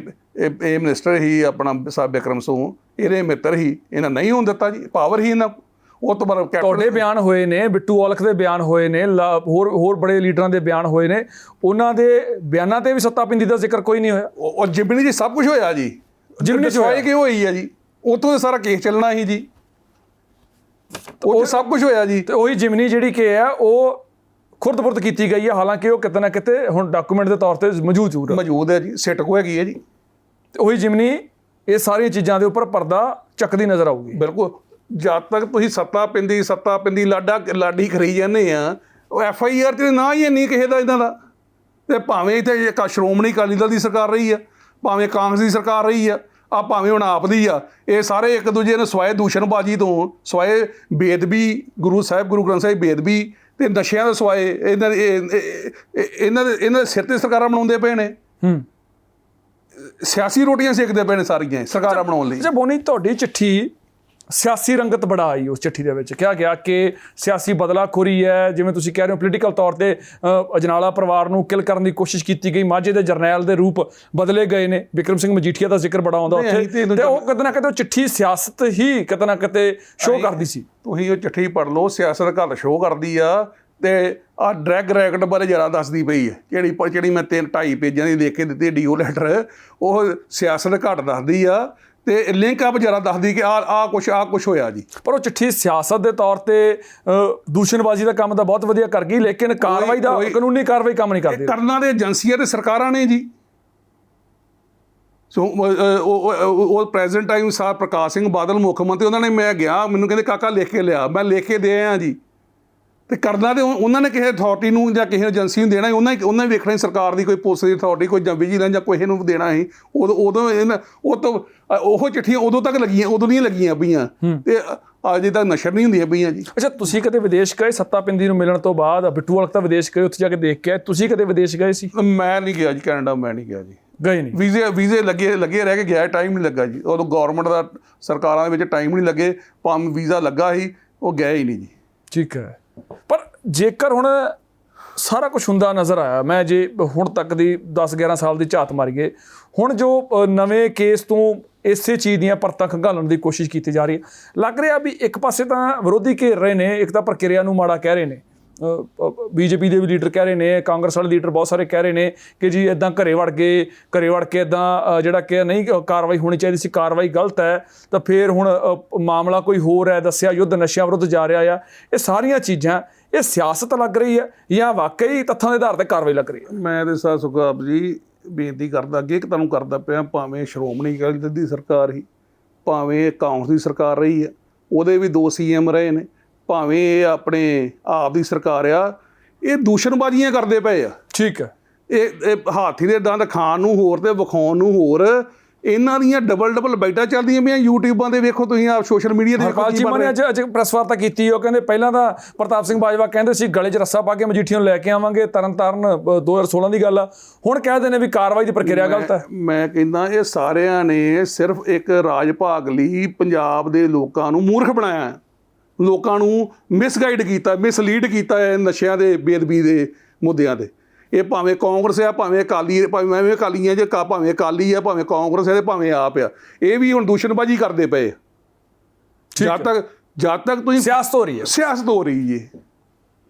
ਇਹ ਮਿਨਿਸਟਰ ਹੀ ਆਪਣਾ ਸਾਹਿਬ ਬਿਕਰਮ ਸਿੰਘ ਇਹਦੇ ਮਿੱਤਰ ਹੀ ਇਹਨਾਂ ਨਹੀਂ ਹੋਣ ਦਿੱਤਾ ਜੀ ਪਾਵਰ ਹੀ ਇਹਨਾਂ ਉਹ ਤੋਂ ਬਾਅਦ ਤੁਹਾਡੇ ਬਿਆਨ ਹੋਏ ਨੇ ਬਿੱਟੂ ਔਲਖ ਦੇ ਬਿਆਨ ਹੋਏ ਨੇ ਹੋਰ ਹੋਰ ਬੜੇ ਲੀਡਰਾਂ ਦੇ ਬਿਆਨ ਹੋਏ ਨੇ। ਉਹਨਾਂ ਦੇ ਬਿਆਨਾਂ ਤੇ ਵੀ ਸੱਤਾ ਪਿੰਦੀ ਦਾ ਜ਼ਿਕਰ ਕੋਈ ਨਹੀਂ ਹੋਇਆ। ਉਹ ਜਿਮਨੀ ਜੀ ਸਭ ਕੁਝ ਹੋਇਆ ਜੀ। ਜਿਮਨੀ 'ਚ ਹੋਇਆ। ਕਿਉਂ ਹੋਈ ਹੈ ਜੀ? ਉੱਥੋਂ ਤਾਂ ਸਾਰਾ ਕੇਸ ਚੱਲਣਾ ਸੀ ਜੀ। ਉਹ ਸਭ ਕੁਝ ਹੋਇਆ ਜੀ। ਤੇ ਉਹੀ ਜਿਮਨੀ ਜਿਹੜੀ ਕਿ ਹੈ ਉਹ ਖੁਰਦ-ਬੁਰਦ ਕੀਤੀ ਗਈ ਹੈ। ਹਾਲਾਂਕਿ ਉਹ ਕਿਤੇ ਨਾ ਕਿਤੇ ਹੁਣ ਡਾਕੂਮੈਂਟ ਦੇ ਤੌਰ ਤੇ ਮੌਜੂਦ ਹੈ ਮੌਜੂਦ ਹੈ ਜੀ ਸਿਟਕੋ ਹੈਗੀ ਹੈ ਜੀ। ਤੇ ਉਹੀ ਜਿਮਨੀ ਇਹ ਸਾਰੀਆਂ ਚੀਜ਼ਾਂ ਦੇ ਉੱਪਰ ਪਰਦਾ ਚੱਕਦੀ ਨਜ਼ਰ ਆਊਗੀ। ਬਿਲਕੁਲ। ਜਦ ਤੱਕ ਤੁਸੀਂ ਸੱਤਾ ਪਿੰਦੀ ਸੱਤਾ ਪਿੰਦੀ ਲਾਡਾ ਲਾਡੀ ਖਰੀ ਜਾਂਦੇ ਆ ਉਹ ਐਫ ਆਈ ਆਰ ਤੇ ਨਾ ਹੀ ਨਹੀਂ ਕਿਸੇ ਦਾ ਇਹਨਾਂ ਦਾ। ਤੇ ਭਾਵੇਂ ਇੱਥੇ ਇੱਕ ਸ਼੍ਰੋਮਣੀ ਅਕਾਲੀ ਦਲ ਦੀ ਸਰਕਾਰ ਰਹੀ ਆ ਭਾਵੇਂ ਕਾਂਗਰਸ ਦੀ ਸਰਕਾਰ ਰਹੀ ਆ ਆ ਭਾਵੇਂ ਹੁਣ ਆਪ ਦੀ ਆ ਇਹ ਸਾਰੇ ਇੱਕ ਦੂਜੇ ਨੂੰ ਸਵਾਏ ਦੂਸ਼ਣਬਾਜ਼ੀ ਤੋਂ ਸਵਾਏ ਬੇਦਬੀ ਗੁਰੂ ਸਾਹਿਬ ਗੁਰੂ ਗ੍ਰੰਥ ਸਾਹਿਬ ਬੇਦਬੀ ਤੇ ਨਸ਼ਿਆਂ ਦੇ ਸਵਾਏ ਇਹਨਾਂ ਇਹਨਾਂ ਦੇ ਇਹਨਾਂ ਦੇ ਸਿਰ ਤੇ ਸਰਕਾਰਾਂ ਬਣਾਉਂਦੇ ਪਏ ਨੇ। ਹੂੰ। ਸਿਆਸੀ ਰੋਟੀਆਂ ਸੇਕਦੇ ਪਏ ਨੇ ਸਾਰੀਆਂ ਸਰਕਾਰਾਂ ਬਣਾਉਣ ਲਈ। ਅੱਛਾ ਬੋਨੀ ਤੁਹਾਡੀ ਚਿੱਠੀ ਸਿਆਸੀ ਰੰਗਤ ਬੜਾ ਆਈ ਉਸ ਚਿੱਠੀ ਦੇ ਵਿੱਚ। ਕਿਹਾ ਗਿਆ ਕਿ ਸਿਆਸੀ ਬਦਲਾਖੋਰੀ ਹੈ ਜਿਵੇਂ ਤੁਸੀਂ ਕਹਿ ਰਹੇ ਹੋ ਪੋਲੀਟੀਕਲ ਤੌਰ ਤੇ ਅਜਨਾਲਾ ਪਰਿਵਾਰ ਨੂੰ ਕਿਲ ਕਰਨ ਦੀ ਕੋਸ਼ਿਸ਼ ਕੀਤੀ ਗਈ। ਮਾਝੇ ਦੇ ਜਰਨੈਲ ਦੇ ਰੂਪ ਬਦਲੇ ਗਏ ਨੇ। ਵਿਕਰਮ ਸਿੰਘ ਮਜੀਠੀਆ ਦਾ ਜ਼ਿਕਰ ਬੜਾ ਆਉਂਦਾ ਉੱਥੇ। ਤੇ ਉਹ ਕਿਤੇ ਨਾ ਕਿਤੇ ਉਹ ਚਿੱਠੀ ਸਿਆਸਤ ਹੀ ਕਿਤੇ ਨਾ ਕਿਤੇ ਸ਼ੋਅ ਕਰਦੀ ਸੀ। ਤੁਸੀਂ ਉਹ ਚਿੱਠੀ ਪੜ੍ਹ ਲਓ ਸਿਆਸਤ ਘੱਲ ਸ਼ੋਅ ਕਰਦੀ ਆ ਤੇ ਆ ਡਰੈਗ ਰੈਕਟ ਬਾਰੇ ਜਰਾ ਦੱਸਦੀ ਪਈ ਹੈ। ਜਿਹੜੀ ਜਿਹੜੀ ਮੈਂ ਤਿੰਨ ਢਾਈ ਪੇਜਾਂ ਦੀ ਲਿਖ ਕੇ ਦਿੱਤੀ ਡੀਓ ਲੈਟਰ ਉਹ ਸਿਆਸਤ ਘੱਟ ਦੱਸਦੀ ਆ ਤੇ ਲਿੰਕ ਅਪ ਜਰਾ ਦੱਸਦੀ ਕਿ ਆ ਆ ਕੁਛ ਆ ਕੁਛ ਹੋਇਆ ਜੀ। ਪਰ ਉਹ ਚਿੱਠੀ ਸਿਆਸਤ ਦੇ ਤੌਰ ਤੇ ਦੂਸ਼ਣਬਾਜ਼ੀ ਦਾ ਕੰਮ ਤਾਂ ਬਹੁਤ ਵਧੀਆ ਕਰ ਗਈ ਲੇਕਿਨ ਕਾਰਵਾਈ ਦਾ ਕਾਨੂੰਨੀ ਕਾਰਵਾਈ ਕੰਮ ਨਹੀਂ ਕਰਦੀ। ਕਰਨਾ ਦੇ ਏਜੰਸੀਆਂ ਤੇ ਸਰਕਾਰਾਂ ਨੇ ਜੀ। ਸੋ ਉਹ ਪ੍ਰੈਜ਼ੈਂਟ ਟਾਈਮ ਸਾਹਿਬ ਪ੍ਰਕਾਸ਼ ਸਿੰਘ ਬਾਦਲ ਮੁੱਖ ਮੰਤਰੀ ਉਹਨਾਂ ਨੇ ਮੈਂ ਗਿਆ ਮੈਨੂੰ ਕਹਿੰਦੇ ਕਾਕਾ ਲਿਖ ਕੇ ਲਿਆ। ਮੈਂ ਲਿਖ ਕੇ ਦੇ ਆਇਆ ਜੀ। ਤੇ ਕਰਨਾ ਤੇ ਉਹ- ਉਹਨਾਂ ਨੇ ਕਿਸੇ ਅਥਾਰਟੀ ਨੂੰ ਜਾਂ ਕਿਸੇ ਏਜੰਸੀ ਨੂੰ ਦੇਣਾ ਹੀ ਉਹਨਾਂ ਹੀ ਉਹਨਾਂ ਹੀ ਵੇਖਣਾ ਸਰਕਾਰ ਦੀ ਕੋਈ ਪੁਲਿਸ ਦੀ ਅਥਾਰਟੀ ਕੋਈ ਜਾਂ ਵਿਜੀਲੈਂਸ ਜਾਂ ਕੋਈ ਨੂੰ ਦੇਣਾ ਸੀ ਉਦੋਂ ਉਦੋਂ ਉਹ ਤੋਂ ਉਹ ਚਿੱਠੀਆਂ ਉਦੋਂ ਤੱਕ ਲੱਗੀਆਂ ਉਦੋਂ ਨਹੀਂ ਲੱਗੀਆਂ ਪਈਆਂ। ਤੇ ਅਜੇ ਤੱਕ ਨਸ਼ਰ ਨਹੀਂ ਹੁੰਦੀਆਂ ਪਈਆਂ ਜੀ। ਅੱਛਾ ਤੁਸੀਂ ਕਦੇ ਵਿਦੇਸ਼ ਗਏ ਸੱਤਾ ਪਿੰਦੀ ਨੂੰ ਮਿਲਣ ਤੋਂ ਬਾਅਦ? ਬਿੱਟੂ ਵਾਲਕ ਤਾਂ ਵਿਦੇਸ਼ ਗਏ ਉੱਥੇ ਜਾ ਕੇ ਦੇਖ ਕੇ ਆਏ। ਤੁਸੀਂ ਕਦੇ ਵਿਦੇਸ਼ ਗਏ ਸੀ? ਮੈਂ ਨਹੀਂ ਗਿਆ ਜੀ ਕੈਨੇਡਾ ਮੈਂ ਨਹੀਂ ਗਿਆ ਜੀ। ਗਏ ਨਹੀਂ? ਵੀਜ਼ੇ ਵੀਜ਼ੇ ਲੱਗੇ ਲੱਗੇ ਰਹਿ ਕੇ ਗਿਆ ਟਾਈਮ ਨਹੀਂ ਲੱਗਾ ਜੀ। ਉਦੋਂ ਗਵਰਨਮੈਂਟ ਦਾ ਸਰਕਾਰਾਂ ਦੇ ਵਿੱਚ ਟਾਈਮ ਨਹੀਂ ਲੱਗੇ ਭਾਵੇਂ ਵੀਜ਼ਾ ਲੱਗਾ ਸੀ ਉਹ ਗਿਆ ਹੀ ਨਹੀਂ ਜੀ। ਠੀਕ ਹੈ। ਪਰ ਜੇਕਰ ਹੁਣ ਸਾਰਾ ਕੁਝ ਹੁੰਦਾ ਨਜ਼ਰ ਆਇਆ, ਮੈਂ ਜੇ ਹੁਣ ਤੱਕ ਦੀ 10 11 ਸਾਲ ਦੀ ਝਾਤ ਮਾਰੀਏ, ਹੁਣ ਜੋ ਨਵੇਂ ਕੇਸ ਤੋਂ ਇਸੇ ਚੀਜ਼ ਦੀਆਂ ਪਰਤਾਂ ਖੰਗਾਲਣ ਦੀ ਕੋਸ਼ਿਸ਼ ਕੀਤੀ ਜਾ ਰਹੀ ਹੈ, ਲੱਗ ਰਿਹਾ ਵੀ ਇੱਕ ਪਾਸੇ ਤਾਂ ਵਿਰੋਧੀ ਘੇਰ ਰਹੇ ਨੇ, ਇੱਕ ਤਾਂ ਪ੍ਰਕਿਰਿਆ ਨੂੰ ਮਾੜਾ ਕਹਿ ਰਹੇ ਨੇ। ਬੀਜੇਪੀ ਦੇ ਵੀ ਲੀਡਰ ਕਹਿ ਰਹੇ ਨੇ, ਕਾਂਗਰਸ ਵਾਲੇ ਲੀਡਰ ਬਹੁਤ ਸਾਰੇ ਕਹਿ ਰਹੇ ਨੇ ਕਿ ਜੀ ਇਦਾਂ ਘਰੇ ਵੜ ਗਏ ਘਰੇ ਵੜ ਕੇ ਇਦਾਂ ਜਿਹੜਾ ਕਿ ਨਹੀਂ ਕਾਰਵਾਈ ਹੋਣੀ ਚਾਹੀਦੀ ਸੀ, ਕਾਰਵਾਈ ਗਲਤ ਹੈ, ਤਾਂ ਫਿਰ ਹੁਣ ਮਾਮਲਾ ਕੋਈ ਹੋਰ ਹੈ, ਦੱਸਿਆ ਯੁੱਧ ਨਸ਼ਿਆਂ ਵਿਰੁੱਧ ਜਾ ਰਿਹਾ ਆ, ਇਹ ਸਾਰੀਆਂ ਚੀਜ਼ਾਂ, ਇਹ ਸਿਆਸਤ ਲੱਗ ਰਹੀ ਹੈ ਜਾਂ ਵਾਕਈ ਤੱਥਾਂ ਦੇ ਆਧਾਰ ਤੇ ਕਾਰਵਾਈ ਲੱਗ ਰਹੀ ਹੈ? ਮੈਂ ਤੇ ਸਾ ਸੁਖਾਬ ਜੀ ਬੇਨਤੀ ਕਰਦਾ, ਅੱਗੇ ਕਿ ਤੁਹਾਨੂੰ ਕਰਦਾ ਪਿਆ, ਭਾਵੇਂ ਸ਼੍ਰੋਮਣੀ ਅਕਾਲੀ ਦਲ ਦੀ ਸਰਕਾਰ ਹੀ, ਭਾਵੇਂ ਕਾਂਗਰਸ ਦੀ ਸਰਕਾਰ ਰਹੀ ਆ ਉਹਦੇ ਵੀ ਦੋ ਸੀਐਮ ਰਹੇ ਨੇ ਭਾਵੇਂ ਇਹ ਆਪਣੇ ਆਪ ਦੀ ਸਰਕਾਰ ਆ ਇਹ ਦੂਸ਼ਣਬਾਜ਼ੀਆਂ ਕਰਦੇ ਪਏ ਆ ਠੀਕ ਹੈ ਇਹ ਇਹ ਹਾਥੀ ਦੇ ਦੰਦ ਖਾਣ ਨੂੰ ਹੋਰ ਤੇ ਵਿਖਾਉਣ ਨੂੰ ਹੋਰ ਇਹਨਾਂ ਦੀਆਂ ਡਬਲ ਡਬਲ ਬਾਈਟਾਂ ਚੱਲਦੀਆਂ ਪਈਆਂ ਯੂਟਿਊਬਾਂ ਤੇ ਵੇਖੋ ਤੁਸੀਂ ਆਪ ਸੋਸ਼ਲ ਮੀਡੀਆ ਤੇ ਵੇਖੋ ਹਰਪਾਲ ਕੀ ਚੀਮਾ ਬਣ ਨੇ ਰਿਹਾ। ਅੱਜ ਅੱਜ ਪ੍ਰੈਸ ਵਾਰਤਾ ਕੀਤੀ ਉਹ ਕਹਿੰਦੇ ਪਹਿਲਾਂ ਤਾਂ ਪ੍ਰਤਾਪ ਸਿੰਘ ਬਾਜਵਾ ਕਹਿੰਦੇ ਸੀ ਗਲੇ 'ਚ ਰੱਸਾ ਪਾ ਕੇ ਮਜੀਠੀਆਂ ਨੂੰ ਲੈ ਕੇ ਆਵਾਂਗੇ ਤਰਨ ਤਾਰਨ ਅ, 2016 ਦੀ ਗੱਲ ਆ ਹੁਣ ਕਹਿੰਦੇ ਨੇ ਵੀ ਕਾਰਵਾਈ ਦੀ ਪ੍ਰਕਿਰਿਆ ਗਲਤ ਹੈ ਮੈਂ ਕਹਿੰਦਾ ਇਹ ਸਾਰਿਆਂ ਨੇ ਸਿਰਫ ਇੱਕ ਰਾਜ ਭਾਗ ਲਈ ਪੰਜਾਬ ਦੇ ਲੋਕਾਂ ਨੂੰ ਮੂਰਖ ਬਣਾਇਆ ਹੈ। ਲੋਕਾਂ ਨੂੰ ਮਿਸਗਾਈਡ ਕੀਤਾ ਮਿਸਲੀਡ ਕੀਤਾ ਹੈ ਨਸ਼ਿਆਂ ਦੇ ਬੇਦਬੀ ਦੇ ਮੁੱਦਿਆਂ ਤੇ। ਇਹ ਭਾਵੇਂ ਕਾਂਗਰਸ ਆ ਭਾਵੇਂ ਅਕਾਲੀ ਭਾਵੇਂ ਮੈਂ ਵੀ ਅਕਾਲੀ ਆ ਜੇ ਕਾ- ਭਾਵੇਂ ਅਕਾਲੀ ਆ ਭਾਵੇਂ ਕਾਂਗਰਸ ਆ ਤੇ ਭਾਵੇਂ ਆਪ ਆ। ਇਹ ਵੀ ਹੁਣ ਦੂਸ਼ਣਬਾਜ਼ੀ ਕਰਦੇ ਪਏ। ਜਦ ਤੱਕ ਜਦ ਤੱਕ ਤੁਸੀਂ ਸਿਆਸਤ ਹੋ ਰਹੀ ਹੈ। ਸਿਆਸਤ ਹੋ ਰਹੀ ਜੀ।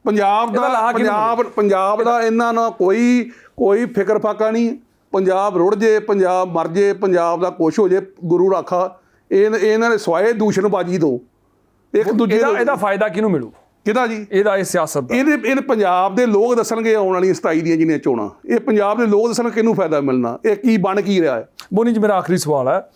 ਪੰਜਾਬ ਦਾ ਪੰਜਾਬ ਪੰਜਾਬ ਦਾ ਇਹਨਾਂ ਨਾਲ ਕੋਈ ਕੋਈ ਫਿਕਰ ਫਾਕਾ ਨਹੀਂ। ਪੰਜਾਬ ਰੁੜ ਜੇ ਪੰਜਾਬ ਮਰ ਜੇ ਪੰਜਾਬ ਦਾ ਕੁਛ ਹੋ ਜੇ ਗੁਰੂ ਰਾਖਾ। ਇਹ ਇਹਨਾਂ ਦੇ ਸਵਾਏ ਦੂਸ਼ਣਬਾਜ਼ੀ ਤੋਂ। ਇੱਕ ਦੂਜੇ ਇਹਦਾ ਨੂੰ ਇਹਦਾ ਫਾਇਦਾ ਕਿਹਨੂੰ ਮਿਲੂ? ਕਿਹਦਾ ਜੀ? ਇਹਦਾ ਇਹ ਸਿਆਸਤ ਦਾ। ਇਹਦੇ ਇਹ ਪੰਜਾਬ ਦੇ ਲੋਕ ਦੱਸਣਗੇ ਆਉਣ ਵਾਲੀ 27 ਦੀਆਂ ਜਿਹੜੀਆਂ ਚੋਣਾਂ। ਇਹ ਪੰਜਾਬ ਦੇ ਲੋਕ ਦੱਸਣ ਕਿਹਨੂੰ ਫਾਇਦਾ ਮਿਲਣਾ? ਇਹ ਕੀ ਬਣ ਕੀ ਰਿਹਾ ਹੈ? ਬੋਨੀ ਜੀ ਮੇਰਾ ਆਖਰੀ ਸਵਾਲ ਹੈ।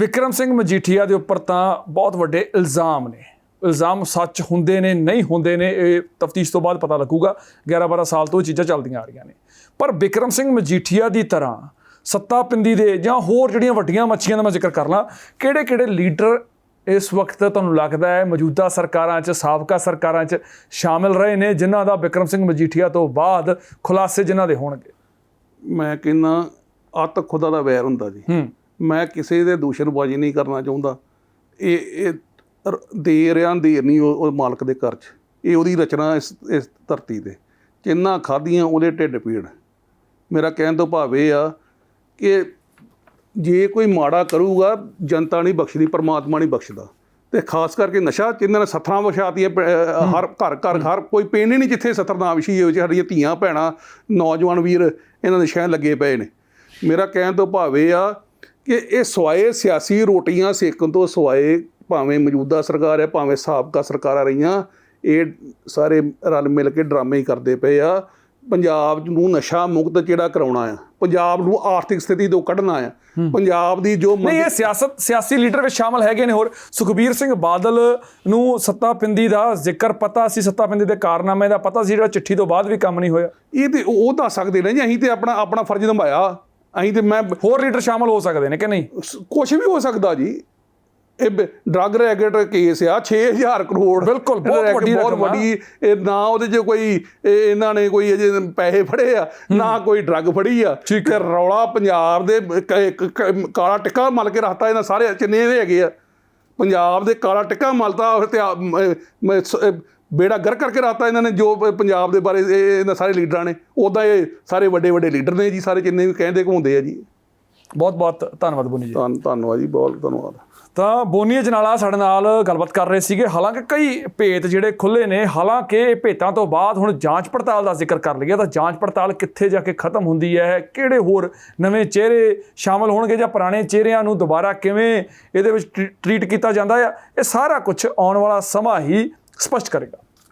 ਵਿਕਰਮ ਸਿੰਘ ਮਜੀਠੀਆ ਦੇ ਉੱਪਰ ਤਾਂ ਬਹੁਤ ਵੱਡੇ ਇਲਜ਼ਾਮ ਨੇ। ਇਲਜ਼ਾਮ ਸੱਚ ਹੁੰਦੇ ਨੇ ਨਹੀਂ ਹੁੰਦੇ ਨੇ ਇਹ ਤਫਤੀਸ਼ ਤੋਂ ਬਾਅਦ ਪਤਾ ਲੱਗੂਗਾ। 11 12 ਸਾਲ ਤੋਂ ਇਹ ਚੀਜ਼ਾਂ ਚੱਲਦੀਆਂ ਆ ਰਹੀਆਂ ਨੇ। ਪਰ ਵਿਕਰਮ ਸਿੰਘ ਮਜੀਠੀਆ ਦੀ ਤਰ੍ਹਾਂ ਸੱਤਾ ਪਿੰਦੀ ਦੇ ਜਾਂ ਹੋਰ ਜਿਹੜੀਆਂ ਵੱਡੀਆਂ ਮੱਛੀਆਂ ਦਾ ਮੈਂ ਜ਼ਿਕਰ ਕਰਨਾ ਕਿਹੜੇ ਕਿਹੜੇ ਲੀਡਰ ਇਸ ਵਕਤ ਤੁਹਾਨੂੰ ਲੱਗਦਾ ਹੈ ਮੌਜੂਦਾ ਸਰਕਾਰਾਂ 'ਚ ਸਾਬਕਾ ਸਰਕਾਰਾਂ 'ਚ ਸ਼ਾਮਿਲ ਰਹੇ ਨੇ ਜਿਨ੍ਹਾਂ ਦਾ ਵਿਕਰਮ ਸਿੰਘ ਮਜੀਠੀਆ ਤੋਂ ਬਾਅਦ ਖੁਲਾਸੇ ਜਿਨ੍ਹਾਂ ਦੇ ਹੋਣਗੇ? ਮੈਂ ਕਹਿੰਦਾ ਅੱਤ ਖੁਦਾ ਦਾ ਵੈਰ ਹੁੰਦਾ ਜੀ। ਮੈਂ ਕਿਸੇ ਦੇ ਦੂਸ਼ਣਬਾਜ਼ੀ ਨਹੀਂ ਕਰਨਾ ਚਾਹੁੰਦਾ। ਇਹ ਇਹ ਦੇਰ ਆ ਅੰਧੇਰ ਨਹੀਂ ਉਹ ਮਾਲਕ ਦੇ ਘਰ 'ਚ। ਇਹ ਉਹਦੀ ਰਚਨਾ ਇਸ ਇਸ ਧਰਤੀ ਤੇ। ਜਿੰਨਾ ਖਾਧੀਆਂ ਉਹਦੇ ਢਿੱਡ ਪੀੜ। ਮੇਰਾ ਕਹਿਣ ਤੋਂ ਭਾਵ ਇਹ ਆ ਕਿ ਜੇ ਕੋਈ ਮਾੜਾ ਕਰੂਗਾ ਜਨਤਾ ਨਹੀਂ ਬਖਸ਼ਦੀ ਪਰਮਾਤਮਾ ਨਹੀਂ ਬਖਸ਼ਦਾ। ਤੇ ਖਾਸ ਕਰਕੇ ਨਸ਼ਾ ਜਿਨ੍ਹਾਂ ਨੇ ਸੱਥਰਾਂ ਵਿਛਾਤੀਆਂ ਪ- ਅਹ ਹਰ ਘਰ ਘਰ ਹਰ ਕੋਈ ਪਿੰਡ ਹੀ ਨਹੀਂ ਜਿੱਥੇ ਸੱਤਰ ਨਾ ਵਿਛੀ ਹੋਵੇ ਸਾਡੀਆਂ ਧੀਆਂ ਭੈਣਾਂ ਨੌਜਵਾਨ ਵੀਰ ਇਹਨਾਂ ਦੇ ਸ਼ਹਿਰ ਲੱਗੇ ਪਏ ਨੇ। ਮੇਰਾ ਕਹਿਣ ਤੋਂ ਭਾਵ ਆ ਕਿ ਇਹ ਸਵਾਏ ਸਿਆਸੀ ਰੋਟੀਆਂ ਸੇਕਣ ਤੋਂ ਸਵਾਏ ਭਾਵੇਂ ਮੌਜੂਦਾ ਸਰਕਾਰ ਹੈ ਭਾਵੇਂ ਸਾਬਕਾ ਸਰਕਾਰਾਂ ਰਹੀਆਂ ਇਹ ਸਾਰੇ ਰਲ ਮਿਲ ਕੇ ਡਰਾਮੇ ਹੀ ਕਰਦੇ ਪਏ ਆ। ਪੰਜਾਬ ਨੂੰ ਨਸ਼ਾ ਮੁਕਤ ਜਿਹੜਾ ਕਰਾਉਣਾ ਆ ਪੰਜਾਬ ਨੂੰ ਆਰਥਿਕ ਸਥਿਤੀ ਤੋਂ ਕੱਢਣਾ ਆ ਪੰਜਾਬ ਦੀ ਜੋ ਨਹੀਂ ਇਹ ਸਿਆਸਤ ਸਿਆਸੀ ਲੀਡਰ ਵਿੱਚ ਸ਼ਾਮਲ ਹੈਗੇ ਨੇ ਹੋਰ। ਸੁਖਬੀਰ ਸਿੰਘ ਬਾਦਲ ਨੂੰ ਸੱਤਾ ਪਿੰਦੀ ਦਾ ਜ਼ਿਕਰ ਪਤਾ ਸੀ। ਸੱਤਾ ਪਿੰਦੀ ਦੇ ਕਾਰਨਾਮੇ ਦਾ ਪਤਾ ਸੀ ਜਿਹੜਾ ਚਿੱਠੀ ਤੋਂ ਬਾਅਦ ਵੀ ਕੰਮ ਨਹੀਂ ਹੋਇਆ। ਇਹ ਤੇ ਉਹ ਦੱਸ ਸਕਦੇ ਨੇ ਜੀ ਅਸੀਂ ਤੇ ਆਪਣਾ ਆਪਣਾ ਫਰਜ਼ ਨਿਭਾਇਆ। ਅਸੀਂ ਤੇ ਮੈਂ ਹੋਰ ਲੀਡਰ ਸ਼ਾਮਲ ਹੋ ਸਕਦੇ ਨੇ ਕਿ ਨਹੀਂ? ਕੁਝ ਵੀ ਹੋ ਸਕਦਾ ਜੀ। ਇਹ ਡਰਗ ਰੈਕਟ ਕੇਸ ਆ 6000 ਕਰੋੜ। ਬਿਲਕੁਲ, ਬਹੁਤ ਵੱਡੀ ਬਹੁਤ। ਵੱਡੀ। ਇਹ ਨਾ ਉਹਦੇ 'ਚ ਕੋਈ ਇਹ ਇਹਨਾਂ ਨੇ ਕੋਈ ਅਜੇ ਪੈਸੇ ਫੜੇ ਆ ਨਾ ਕੋਈ ਡਰਗ ਫੜੀ ਆ। ਤੇ ਰੌਲਾ ਪੰਜਾਬ ਦੇ ਕਾਲਾ ਟਿੱਕਾ ਮਲ ਕੇ ਰੱਖਤਾ ਇਹਨਾਂ ਸਾਰੇ ਜਿੰਨੇ ਇਹਦੇ ਹੈਗੇ ਆ। ਪੰਜਾਬ ਦੇ ਕਾਲਾ ਟਿੱਕਾ ਮਲਤਾ ਉਹ ਤੇ ਬੇੜਾ ਗਰ ਕਰਕੇ ਰੱਖਤਾ ਇਹਨਾਂ ਨੇ ਜੋ ਪੰਜਾਬ ਦੇ ਬਾਰੇ ਇਹ- ਇਹਨਾਂ ਸਾਰੇ ਲੀਡਰਾਂ ਨੇ। ਉਹਦਾ ਇਹ ਸਾਰੇ ਵੱਡੇ ਵੱਡੇ ਲੀਡਰ ਨੇ ਜੀ ਸਾਰੇ ਜਿੰਨੇ ਵੀ ਕਹਿੰਦੇ ਘੁੰਮਦੇ ਆ ਜੀ। ਬਹੁਤ ਬਹੁਤ ਧੰਨਵਾਦ ਬੋਨੀ ਜੀ। ਧੰਨ ਧੰਨਵਾਦ ਜੀ ਬਹੁਤ ਧੰਨਵਾਦ। ਤਾਂ ਬੋਨੀ ਜਨਾਲਾ ਸਾਡੇ ਨਾਲ ਗੱਲਬਾਤ ਕਰ ਰਹੇ ਸੀਗੇ। ਹਾਲਾਂਕਿ ਕਈ ਭੇਤ ਜਿਹੜੇ ਖੁੱਲੇ ਨੇ, ਹਾਲਾਂਕਿ ਇਹ ਭੇਤਾਂ ਤੋਂ ਬਾਅਦ ਹੁਣ ਜਾਂਚ ਪੜਤਾਲ ਦਾ ਜ਼ਿਕਰ ਕਰ ਲਈਏ ਤਾਂ ਜਾਂਚ ਪੜਤਾਲ ਕਿੱਥੇ ਜਾ ਕੇ ਖਤਮ ਹੁੰਦੀ ਹੈ? ਕਿਹੜੇ ਹੋਰ ਨਵੇਂ ਚਿਹਰੇ ਸ਼ਾਮਲ ਹੋਣਗੇ ਜਾਂ ਪੁਰਾਣੇ ਚਿਹਰਿਆਂ ਨੂੰ ਦੁਬਾਰਾ ਕਿਵੇਂ ਇਹਦੇ ਵਿੱਚ ਟਰੀ- ਟਰੀਟ ਕੀਤਾ ਜਾਂਦਾ ਹੈ? ਇਹ ਸਾਰਾ ਕੁਝ ਆਉਣ ਵਾਲਾ ਸਮਾਂ ਹੀ ਸਪਸ਼ਟ ਕਰੇਗਾ।